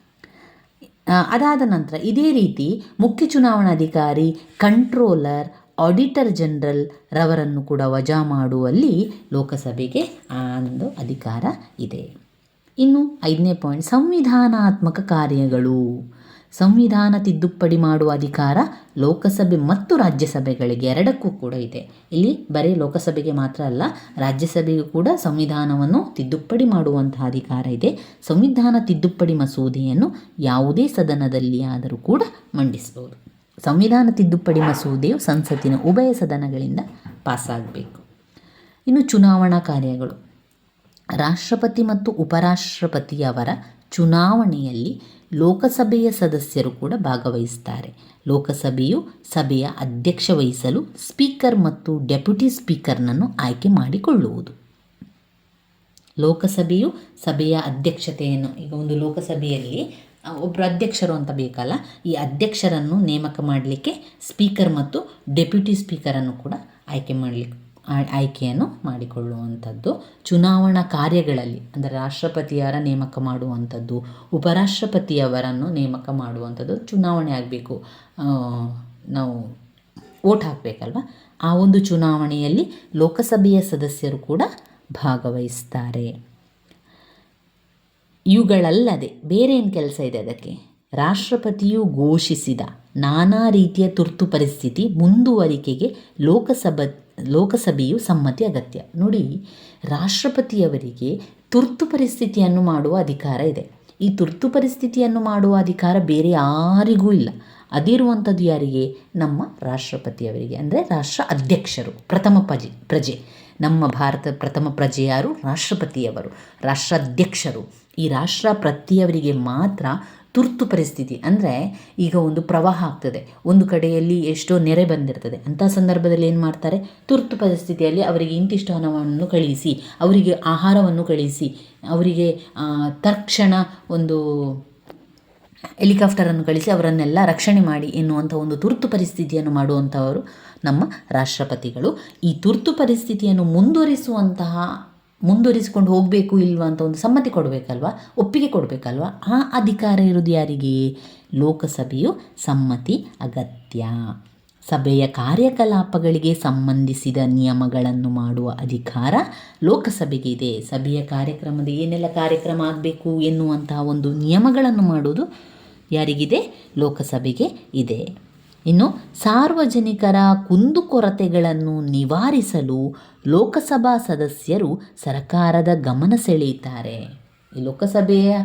ಅದಾದ ನಂತರ ಇದೇ ರೀತಿ ಮುಖ್ಯ ಚುನಾವಣಾಧಿಕಾರಿ, ಕಂಟ್ರೋಲರ್, ಆಡಿಟರ್ ಜನರಲ್ ರವರನ್ನು ಕೂಡ ವಜಾ ಮಾಡುವಲ್ಲಿ ಲೋಕಸಭೆಗೆ ಆ ಒಂದು ಅಧಿಕಾರ ಇದೆ. ಇನ್ನು ಐದನೇ ಪಾಯಿಂಟ್, ಸಂವಿಧಾನಾತ್ಮಕ ಕಾರ್ಯಗಳು. ಸಂವಿಧಾನ ತಿದ್ದುಪಡಿ ಮಾಡುವ ಅಧಿಕಾರ ಲೋಕಸಭೆ ಮತ್ತು ರಾಜ್ಯಸಭೆಗಳಿಗೆ ಎರಡಕ್ಕೂ ಕೂಡ ಇದೆ. ಇಲ್ಲಿ ಬರೀ ಲೋಕಸಭೆಗೆ ಮಾತ್ರ ಅಲ್ಲ, ರಾಜ್ಯಸಭೆಗೂ ಕೂಡ ಸಂವಿಧಾನವನ್ನು ತಿದ್ದುಪಡಿ ಮಾಡುವಂತಹ ಅಧಿಕಾರ ಇದೆ. ಸಂವಿಧಾನ ತಿದ್ದುಪಡಿ ಮಸೂದೆಯನ್ನು ಯಾವುದೇ ಸದನದಲ್ಲಿ ಆದರೂ ಕೂಡ ಮಂಡಿಸಬಹುದು. ಸಂವಿಧಾನ ತಿದ್ದುಪಡಿ ಮಸೂದೆಯು ಸಂಸತ್ತಿನ ಉಭಯ ಸದನಗಳಿಂದ ಪಾಸಾಗಬೇಕು. ಇನ್ನು ಚುನಾವಣಾ ಕಾರ್ಯಗಳು. ರಾಷ್ಟ್ರಪತಿ ಮತ್ತು ಉಪರಾಷ್ಟ್ರಪತಿಯವರ ಚುನಾವಣೆಯಲ್ಲಿ ಲೋಕಸಭೆಯ ಸದಸ್ಯರು ಕೂಡ ಭಾಗವಹಿಸ್ತಾರೆ. ಲೋಕಸಭೆಯು ಸಭೆಯ ಅಧ್ಯಕ್ಷ ವಹಿಸಲು ಸ್ಪೀಕರ್ ಮತ್ತು ಡೆಪ್ಯೂಟಿ ಸ್ಪೀಕರ್ನನ್ನು ಆಯ್ಕೆ ಮಾಡಿಕೊಳ್ಳುವುದು. ಲೋಕಸಭೆಯು ಸಭೆಯ ಅಧ್ಯಕ್ಷತೆಯನ್ನು, ಈಗ ಒಂದು ಲೋಕಸಭೆಯಲ್ಲಿ ಒಬ್ಬರು ಅಧ್ಯಕ್ಷರು ಅಂತ ಬೇಕಲ್ಲ, ಈ ಅಧ್ಯಕ್ಷರನ್ನು ನೇಮಕ ಮಾಡಲಿಕ್ಕೆ ಸ್ಪೀಕರ್ ಮತ್ತು ಡೆಪ್ಯೂಟಿ ಸ್ಪೀಕರನ್ನು ಕೂಡ ಆಯ್ಕೆ ಮಾಡಲಿಕ್ಕೆ ಆಯ್ಕೆಯನ್ನು ಮಾಡಿಕೊಳ್ಳುವಂಥದ್ದು. ಚುನಾವಣಾ ಕಾರ್ಯಗಳಲ್ಲಿ, ಅಂದರೆ ರಾಷ್ಟ್ರಪತಿಯವರ ನೇಮಕ ಮಾಡುವಂಥದ್ದು, ಉಪರಾಷ್ಟ್ರಪತಿಯವರನ್ನು ನೇಮಕ ಮಾಡುವಂಥದ್ದು ಚುನಾವಣೆ ಆಗಬೇಕು. ನಾವು ವೋಟ್ ಹಾಕಬೇಕಲ್ವ? ಆ ಒಂದು ಚುನಾವಣೆಯಲ್ಲಿ ಲೋಕಸಭೆಯ ಸದಸ್ಯರು ಕೂಡ ಭಾಗವಹಿಸ್ತಾರೆ. ಇವುಗಳಲ್ಲದೆ ಬೇರೆ ಏನು ಕೆಲಸ ಇದೆ ಅದಕ್ಕೆ? ರಾಷ್ಟ್ರಪತಿಯು ಘೋಷಿಸಿದ ನಾನಾ ರೀತಿಯ ತುರ್ತು ಪರಿಸ್ಥಿತಿ ಮುಂದುವರಿಕೆಗೆ ಲೋಕಸಭ ಲೋಕಸಭೆಯು ಸಮ್ಮತಿ ಅಗತ್ಯ. ನೋಡಿ, ರಾಷ್ಟ್ರಪತಿಯವರಿಗೆ ತುರ್ತು ಪರಿಸ್ಥಿತಿಯನ್ನು ಮಾಡುವ ಅಧಿಕಾರ ಇದೆ. ಈ ತುರ್ತು ಪರಿಸ್ಥಿತಿಯನ್ನು ಮಾಡುವ ಅಧಿಕಾರ ಬೇರೆ ಯಾರಿಗೂ ಇಲ್ಲ. ಅದಿರುವಂಥದ್ದು ಯಾರಿಗೆ? ನಮ್ಮ ರಾಷ್ಟ್ರಪತಿಯವರಿಗೆ. ಅಂದರೆ ರಾಷ್ಟ್ರ ಅಧ್ಯಕ್ಷರು, ಪ್ರಥಮ ಪ್ರಜೆ ಪ್ರಜೆ. ನಮ್ಮ ಭಾರತ ಪ್ರಥಮ ಪ್ರಜೆ ಯಾರು? ರಾಷ್ಟ್ರಪತಿಯವರು, ರಾಷ್ಟ್ರಾಧ್ಯಕ್ಷರು. ಈ ರಾಷ್ಟ್ರಪತಿಯವರಿಗೆ ಮಾತ್ರ ತುರ್ತು ಪರಿಸ್ಥಿತಿ ಅಂದರೆ ಈಗ ಒಂದು ಪ್ರವಾಹ ಆಗ್ತದೆ. ಒಂದು ಕಡೆಯಲ್ಲಿ ಎಷ್ಟೋ ನೆರೆ ಬಂದಿರ್ತದೆ. ಅಂಥ ಸಂದರ್ಭದಲ್ಲಿ ಏನು ಮಾಡ್ತಾರೆ? ತುರ್ತು ಪರಿಸ್ಥಿತಿಯಲ್ಲಿ ಅವರಿಗೆ ಇಂತಿಷ್ಟು ಹಣವನ್ನು ಕಳಿಸಿ, ಅವರಿಗೆ ಆಹಾರವನ್ನು ಕಳಿಸಿ, ಅವರಿಗೆ ತಕ್ಷಣ ಒಂದು ಹೆಲಿಕಾಪ್ಟರನ್ನು ಕಳಿಸಿ ಅವರನ್ನೆಲ್ಲ ರಕ್ಷಣೆ ಮಾಡಿ ಎನ್ನುವಂಥ ಒಂದು ತುರ್ತು ಪರಿಸ್ಥಿತಿಯನ್ನು ಮಾಡುವಂಥವರು ನಮ್ಮ ರಾಷ್ಟ್ರಪತಿಗಳು. ಈ ತುರ್ತು ಪರಿಸ್ಥಿತಿಯನ್ನು ಮುಂದುವರಿಸುವಂತಹ ಮುಂದುವರಿಸಿಕೊಂಡು ಹೋಗಬೇಕು ಇಲ್ವಾ ಅಂತ ಒಂದು ಸಮ್ಮತಿ ಕೊಡಬೇಕಲ್ವಾ? ಒಪ್ಪಿಗೆ ಕೊಡಬೇಕಲ್ವಾ? ಆ ಅಧಿಕಾರ ಇರೋದು ಯಾರಿಗೆ? ಲೋಕಸಭೆಯು ಸಮ್ಮತಿ ಅಗತ್ಯ. ಸಭೆಯ ಕಾರ್ಯಕಲಾಪಗಳಿಗೆ ಸಂಬಂಧಿಸಿದ ನಿಯಮಗಳನ್ನು ಮಾಡುವ ಅಧಿಕಾರ ಲೋಕಸಭೆಗೆ ಇದೆ. ಸಭೆಯ ಕಾರ್ಯಕ್ರಮದ ಏನೆಲ್ಲ ಕಾರ್ಯಕ್ರಮ ಆಗಬೇಕು ಎನ್ನುವಂತಹ ಒಂದು ನಿಯಮಗಳನ್ನು ಮಾಡುವುದು ಯಾರಿಗಿದೆ? ಲೋಕಸಭೆಗೆ ಇದೆ. ಇನ್ನು ಸಾರ್ವಜನಿಕರ ಕುಂದುಕೊರತೆಗಳನ್ನು ನಿವಾರಿಸಲು ಲೋಕಸಭಾ ಸದಸ್ಯರು ಸರ್ಕಾರದ ಗಮನ ಸೆಳೆಯುತ್ತಾರೆ. ಈ ಲೋಕಸಭೆಯ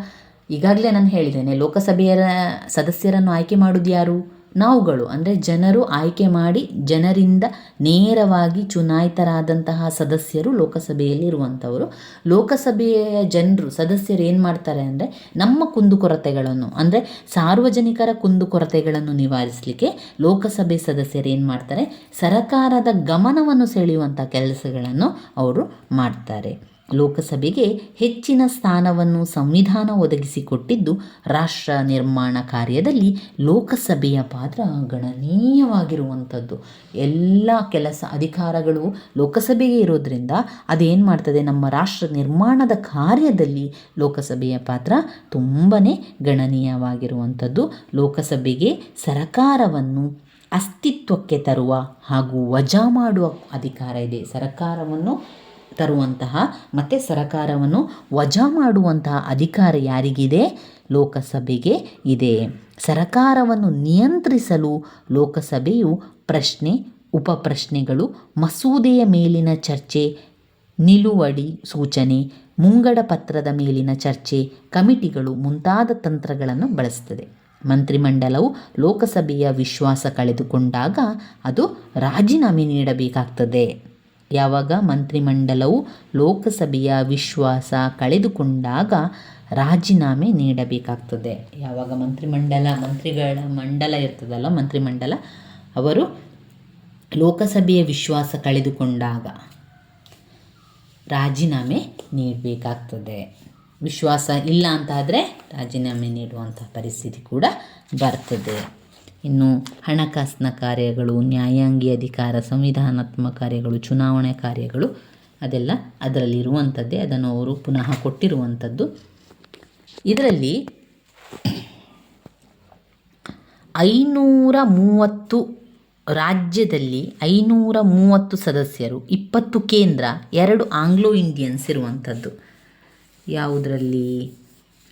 ಈಗಾಗಲೇ ನಾನು ಹೇಳಿದ್ದೇನೆ, ಲೋಕಸಭೆಯ ಸದಸ್ಯರನ್ನು ಆಯ್ಕೆ ಮಾಡೋದು ಯಾರು? ನಾವುಗಳು, ಅಂದರೆ ಜನರು ಆಯ್ಕೆ ಮಾಡಿ ಜನರಿಂದ ನೇರವಾಗಿ ಚುನಾಯಿತರಾದಂತಹ ಸದಸ್ಯರು ಲೋಕಸಭೆಯಲ್ಲಿರುವಂಥವರು ಲೋಕಸಭೆಯ ಜನರು, ಸದಸ್ಯರು ಏನು ಮಾಡ್ತಾರೆ ಅಂದರೆ ನಮ್ಮ ಕುಂದುಕೊರತೆಗಳನ್ನು ಅಂದರೆ ಸಾರ್ವಜನಿಕರ ಕುಂದುಕೊರತೆಗಳನ್ನು ನಿವಾರಿಸಲಿಕ್ಕೆ ಲೋಕಸಭೆ ಸದಸ್ಯರು ಏನು ಮಾಡ್ತಾರೆ, ಸರಕಾರದ ಗಮನವನ್ನು ಸೆಳೆಯುವಂಥ ಕೆಲಸಗಳನ್ನು ಅವರು ಮಾಡ್ತಾರೆ. ಲೋಕಸಭೆಗೆ ಹೆಚ್ಚಿನ ಸ್ಥಾನವನ್ನು ಸಂವಿಧಾನ ಒದಗಿಸಿಕೊಟ್ಟಿದ್ದು ರಾಷ್ಟ್ರ ನಿರ್ಮಾಣ ಕಾರ್ಯದಲ್ಲಿ ಲೋಕಸಭೆಯ ಪಾತ್ರ ಗಣನೀಯವಾಗಿರುವಂಥದ್ದು. ಎಲ್ಲ ಕೆಲಸ ಅಧಿಕಾರಗಳು ಲೋಕಸಭೆಗೆ ಇರೋದರಿಂದ ಅದೇನು ಮಾಡ್ತದೆ? ನಮ್ಮ ರಾಷ್ಟ್ರ ನಿರ್ಮಾಣದ ಕಾರ್ಯದಲ್ಲಿ ಲೋಕಸಭೆಯ ಪಾತ್ರ ತುಂಬಾ ಗಣನೀಯವಾಗಿರುವಂಥದ್ದು. ಲೋಕಸಭೆಗೆ ಸರಕಾರವನ್ನು ಅಸ್ತಿತ್ವಕ್ಕೆ ತರುವ ಹಾಗೂ ವಜಾ ಮಾಡುವ ಅಧಿಕಾರ ಇದೆ. ಸರಕಾರವನ್ನು ತರುವಂತಹ ಮತ್ತು ಸರಕಾರವನ್ನು ವಜಾ ಮಾಡುವಂತಹ ಅಧಿಕಾರ ಯಾರಿಗಿದೆ? ಲೋಕಸಭೆಗೆ ಇದೆ. ಸರಕಾರವನ್ನು ನಿಯಂತ್ರಿಸಲು ಲೋಕಸಭೆಯು ಪ್ರಶ್ನೆ, ಉಪಪ್ರಶ್ನೆಗಳು, ಮಸೂದೆಯ ಮೇಲಿನ ಚರ್ಚೆ ನಿಲುವಡಿ ಸೂಚನೆ, ಮುಂಗಡ ಪತ್ರದ ಮೇಲಿನ ಚರ್ಚೆ, ಕಮಿಟಿಗಳು ಮುಂತಾದ ತಂತ್ರಗಳನ್ನು ಬಳಸ್ತದೆ ಮಂತ್ರಿಮಂಡಲವು ಲೋಕಸಭೆಯ ವಿಶ್ವಾಸ ಕಳೆದುಕೊಂಡಾಗ ಅದು ರಾಜೀನಾಮೆ ನೀಡಬೇಕಾಗ್ತದೆ. ಯಾವಾಗ ಮಂತ್ರಿಮಂಡಲವು ಲೋಕಸಭೆಯ ವಿಶ್ವಾಸ ಕಳೆದುಕೊಂಡಾಗ ರಾಜೀನಾಮೆ ನೀಡಬೇಕಾಗ್ತದೆ. ಯಾವಾಗ ಮಂತ್ರಿಮಂಡಲ, ಮಂತ್ರಿಗಳ ಮಂಡಲ ಇರ್ತದಲ್ಲ, ಮಂತ್ರಿಮಂಡಲ, ಅವರು ಲೋಕಸಭೆಯ ವಿಶ್ವಾಸ ಕಳೆದುಕೊಂಡಾಗ ರಾಜೀನಾಮೆ ನೀಡಬೇಕಾಗ್ತದೆ. ವಿಶ್ವಾಸ ಇಲ್ಲ ಅಂತಾದರೆ ರಾಜೀನಾಮೆ ನೀಡುವಂಥ ಪರಿಸ್ಥಿತಿ ಕೂಡ ಬರ್ತದೆ. ಇನ್ನು ಹಣಕಾಸಿನ ಕಾರ್ಯಗಳು, ನ್ಯಾಯಾಂಗಿ ಅಧಿಕಾರ, ಸಂವಿಧಾನಾತ್ಮಕ ಕಾರ್ಯಗಳು, ಚುನಾವಣೆ ಕಾರ್ಯಗಳು, ಅದೆಲ್ಲ ಅದರಲ್ಲಿರುವಂಥದ್ದೇ, ಅದನ್ನು ಅವರು ಪುನಃ ಕೊಟ್ಟಿರುವಂಥದ್ದು. ಇದರಲ್ಲಿ ಐನೂರ ಮೂವತ್ತು ರಾಜ್ಯದಲ್ಲಿ ಐನೂರ ಮೂವತ್ತು ಸದಸ್ಯರು, ಇಪ್ಪತ್ತು ಕೇಂದ್ರ, ಎರಡು ಆಂಗ್ಲೋ ಇಂಡಿಯನ್ಸ್ ಇರುವಂಥದ್ದು. ಯಾವುದರಲ್ಲಿ?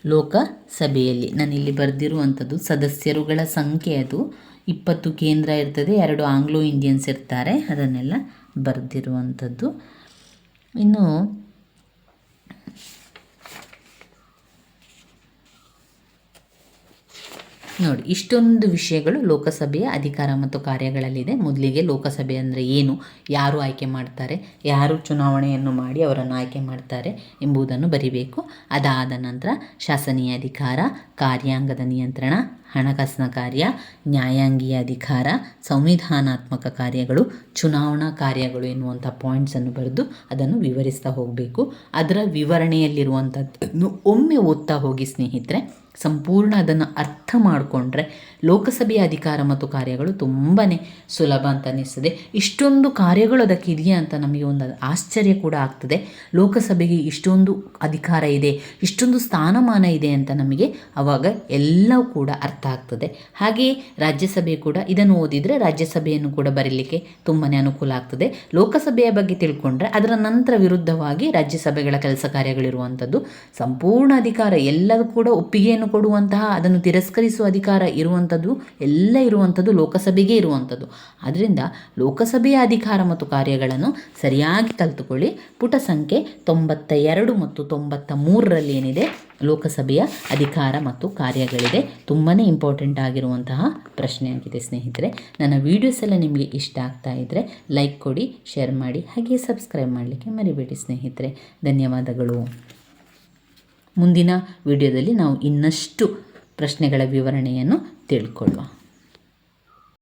ಲೋಕಸಭೆಯಲ್ಲಿ. ನಾನಿಲ್ಲಿ ಬರೆದಿರುವಂಥದ್ದು ಸದಸ್ಯರುಗಳ ಸಂಖ್ಯೆ ಅದು. ಇಪ್ಪತ್ತು ಕೇಂದ್ರ ಇರ್ತದೆ, ಎರಡು ಆಂಗ್ಲೋ ಇಂಡಿಯನ್ಸ್ ಇರ್ತಾರೆ, ಅದನ್ನೆಲ್ಲ ಬರೆದಿರುವಂಥದ್ದು. ಇನ್ನು ನೋಡಿ, ಇಷ್ಟೊಂದು ವಿಷಯಗಳು ಲೋಕಸಭೆಯ ಅಧಿಕಾರ ಮತ್ತು ಕಾರ್ಯಗಳಲ್ಲಿದೆ. ಮೊದಲಿಗೆ ಲೋಕಸಭೆ ಅಂದರೆ ಏನು? ಯಾರು ಆಯ್ಕೆ ಮಾಡ್ತಾರೆ? ಯಾರು ಚುನಾವಣೆಯನ್ನು ಮಾಡಿ ಅವರನ್ನು ಆಯ್ಕೆ ಮಾಡ್ತಾರೆ ಎಂಬುದನ್ನು ಬರಿಬೇಕು. ಅದಾದ ನಂತರ ಶಾಸನೀಯ ಅಧಿಕಾರ, ಕಾರ್ಯಾಂಗದ ನಿಯಂತ್ರಣ, ಹಣಕಾಸಿನ ಕಾರ್ಯ, ನ್ಯಾಯಾಂಗೀಯ ಅಧಿಕಾರ, ಸಂವಿಧಾನಾತ್ಮಕ ಕಾರ್ಯಗಳು, ಚುನಾವಣಾ ಕಾರ್ಯಗಳು ಎನ್ನುವಂಥ ಪಾಯಿಂಟ್ಸನ್ನು ಬರೆದು ಅದನ್ನು ವಿವರಿಸ್ತಾ ಹೋಗಬೇಕು. ಅದರ ವಿವರಣೆಯಲ್ಲಿರುವಂಥದ್ದನ್ನು ಒಮ್ಮೆ ಓದ್ತಾ ಹೋಗಿ ಸ್ನೇಹಿತರೆ ಸಂಪೂರ್ಣ ಅದನ್ನು ಅರ್ಥ ಮಾಡಿಕೊಂಡ್ರೆ ಲೋಕಸಭೆಯ ಅಧಿಕಾರ ಮತ್ತು ಕಾರ್ಯಗಳು ತುಂಬಾ ಸುಲಭ ಅಂತ ಅನ್ನಿಸ್ತದೆ. ಇಷ್ಟೊಂದು ಕಾರ್ಯಗಳು ಅದಕ್ಕೆ ಇದೆಯಾ ಅಂತ ನಮಗೆ ಒಂದು ಆಶ್ಚರ್ಯ ಕೂಡ ಆಗ್ತದೆ. ಲೋಕಸಭೆಗೆ ಇಷ್ಟೊಂದು ಅಧಿಕಾರ ಇದೆ, ಇಷ್ಟೊಂದು ಸ್ಥಾನಮಾನ ಇದೆ ಅಂತ ನಮಗೆ ಅವಾಗ ಎಲ್ಲವೂ ಕೂಡ ಅರ್ಥ ಆಗ್ತದೆ. ಹಾಗೆಯೇ ರಾಜ್ಯಸಭೆ ಕೂಡ ಇದನ್ನು ಓದಿದರೆ ರಾಜ್ಯಸಭೆಯನ್ನು ಕೂಡ ಬರೀಲಿಕ್ಕೆ ತುಂಬಾ ಅನುಕೂಲ ಆಗ್ತದೆ. ಲೋಕಸಭೆಯ ಬಗ್ಗೆ ತಿಳ್ಕೊಂಡ್ರೆ ಅದರ ನಂತರ ವಿರುದ್ಧವಾಗಿ ರಾಜ್ಯಸಭೆಗಳ ಕೆಲಸ ಕಾರ್ಯಗಳಿರುವಂಥದ್ದು ಸಂಪೂರ್ಣ ಅಧಿಕಾರ ಎಲ್ಲರೂ ಕೂಡ ಒಪ್ಪಿಗೆಯನ್ನು ಕೊಡುವಂತಹ, ಅದನ್ನು ತಿರಸ್ಕರಿಸುವ ಅಧಿಕಾರ ಇರುವಂಥದ್ದು ಎಲ್ಲ ಇರುವಂಥದ್ದು ಲೋಕಸಭೆಗೆ ಇರುವಂಥದ್ದು ಆದ್ದರಿಂದ ಲೋಕಸಭೆಯ ಅಧಿಕಾರ ಮತ್ತು ಕಾರ್ಯಗಳನ್ನು ಸರಿಯಾಗಿ ಕಲಿತುಕೊಳ್ಳಿ. ಪುಟ ಸಂಖ್ಯೆ ತೊಂಬತ್ತ ಎರಡು ಮತ್ತು ತೊಂಬತ್ತ ಮೂರರಲ್ಲಿ ಏನಿದೆ? ಲೋಕಸಭೆಯ ಅಧಿಕಾರ ಮತ್ತು ಕಾರ್ಯಗಳಿದೆ. ತುಂಬಾ ಇಂಪಾರ್ಟೆಂಟ್ ಆಗಿರುವಂತಹ ಪ್ರಶ್ನೆಯಾಗಿದೆ ಸ್ನೇಹಿತರೆ. ನನ್ನ ವೀಡಿಯೋಸ್ ಎಲ್ಲ ನಿಮಗೆ ಇಷ್ಟ ಆಗ್ತಾ ಇದ್ದರೆ ಲೈಕ್ ಕೊಡಿ ಶೇರ್ ಮಾಡಿ, ಹಾಗೆ ಸಬ್ಸ್ಕ್ರೈಬ್ ಮಾಡಲಿಕ್ಕೆ ಮರಿಬೇಡಿ ಸ್ನೇಹಿತರೆ. ಧನ್ಯವಾದಗಳು. ಮುಂದಿನ ವಿಡಿಯೋದಲ್ಲಿ ನಾವು ಇನ್ನಷ್ಟು ಪ್ರಶ್ನೆಗಳ ವಿವರಣೆಯನ್ನು ತಿಳ್ಕೊಳ್ಳುವ.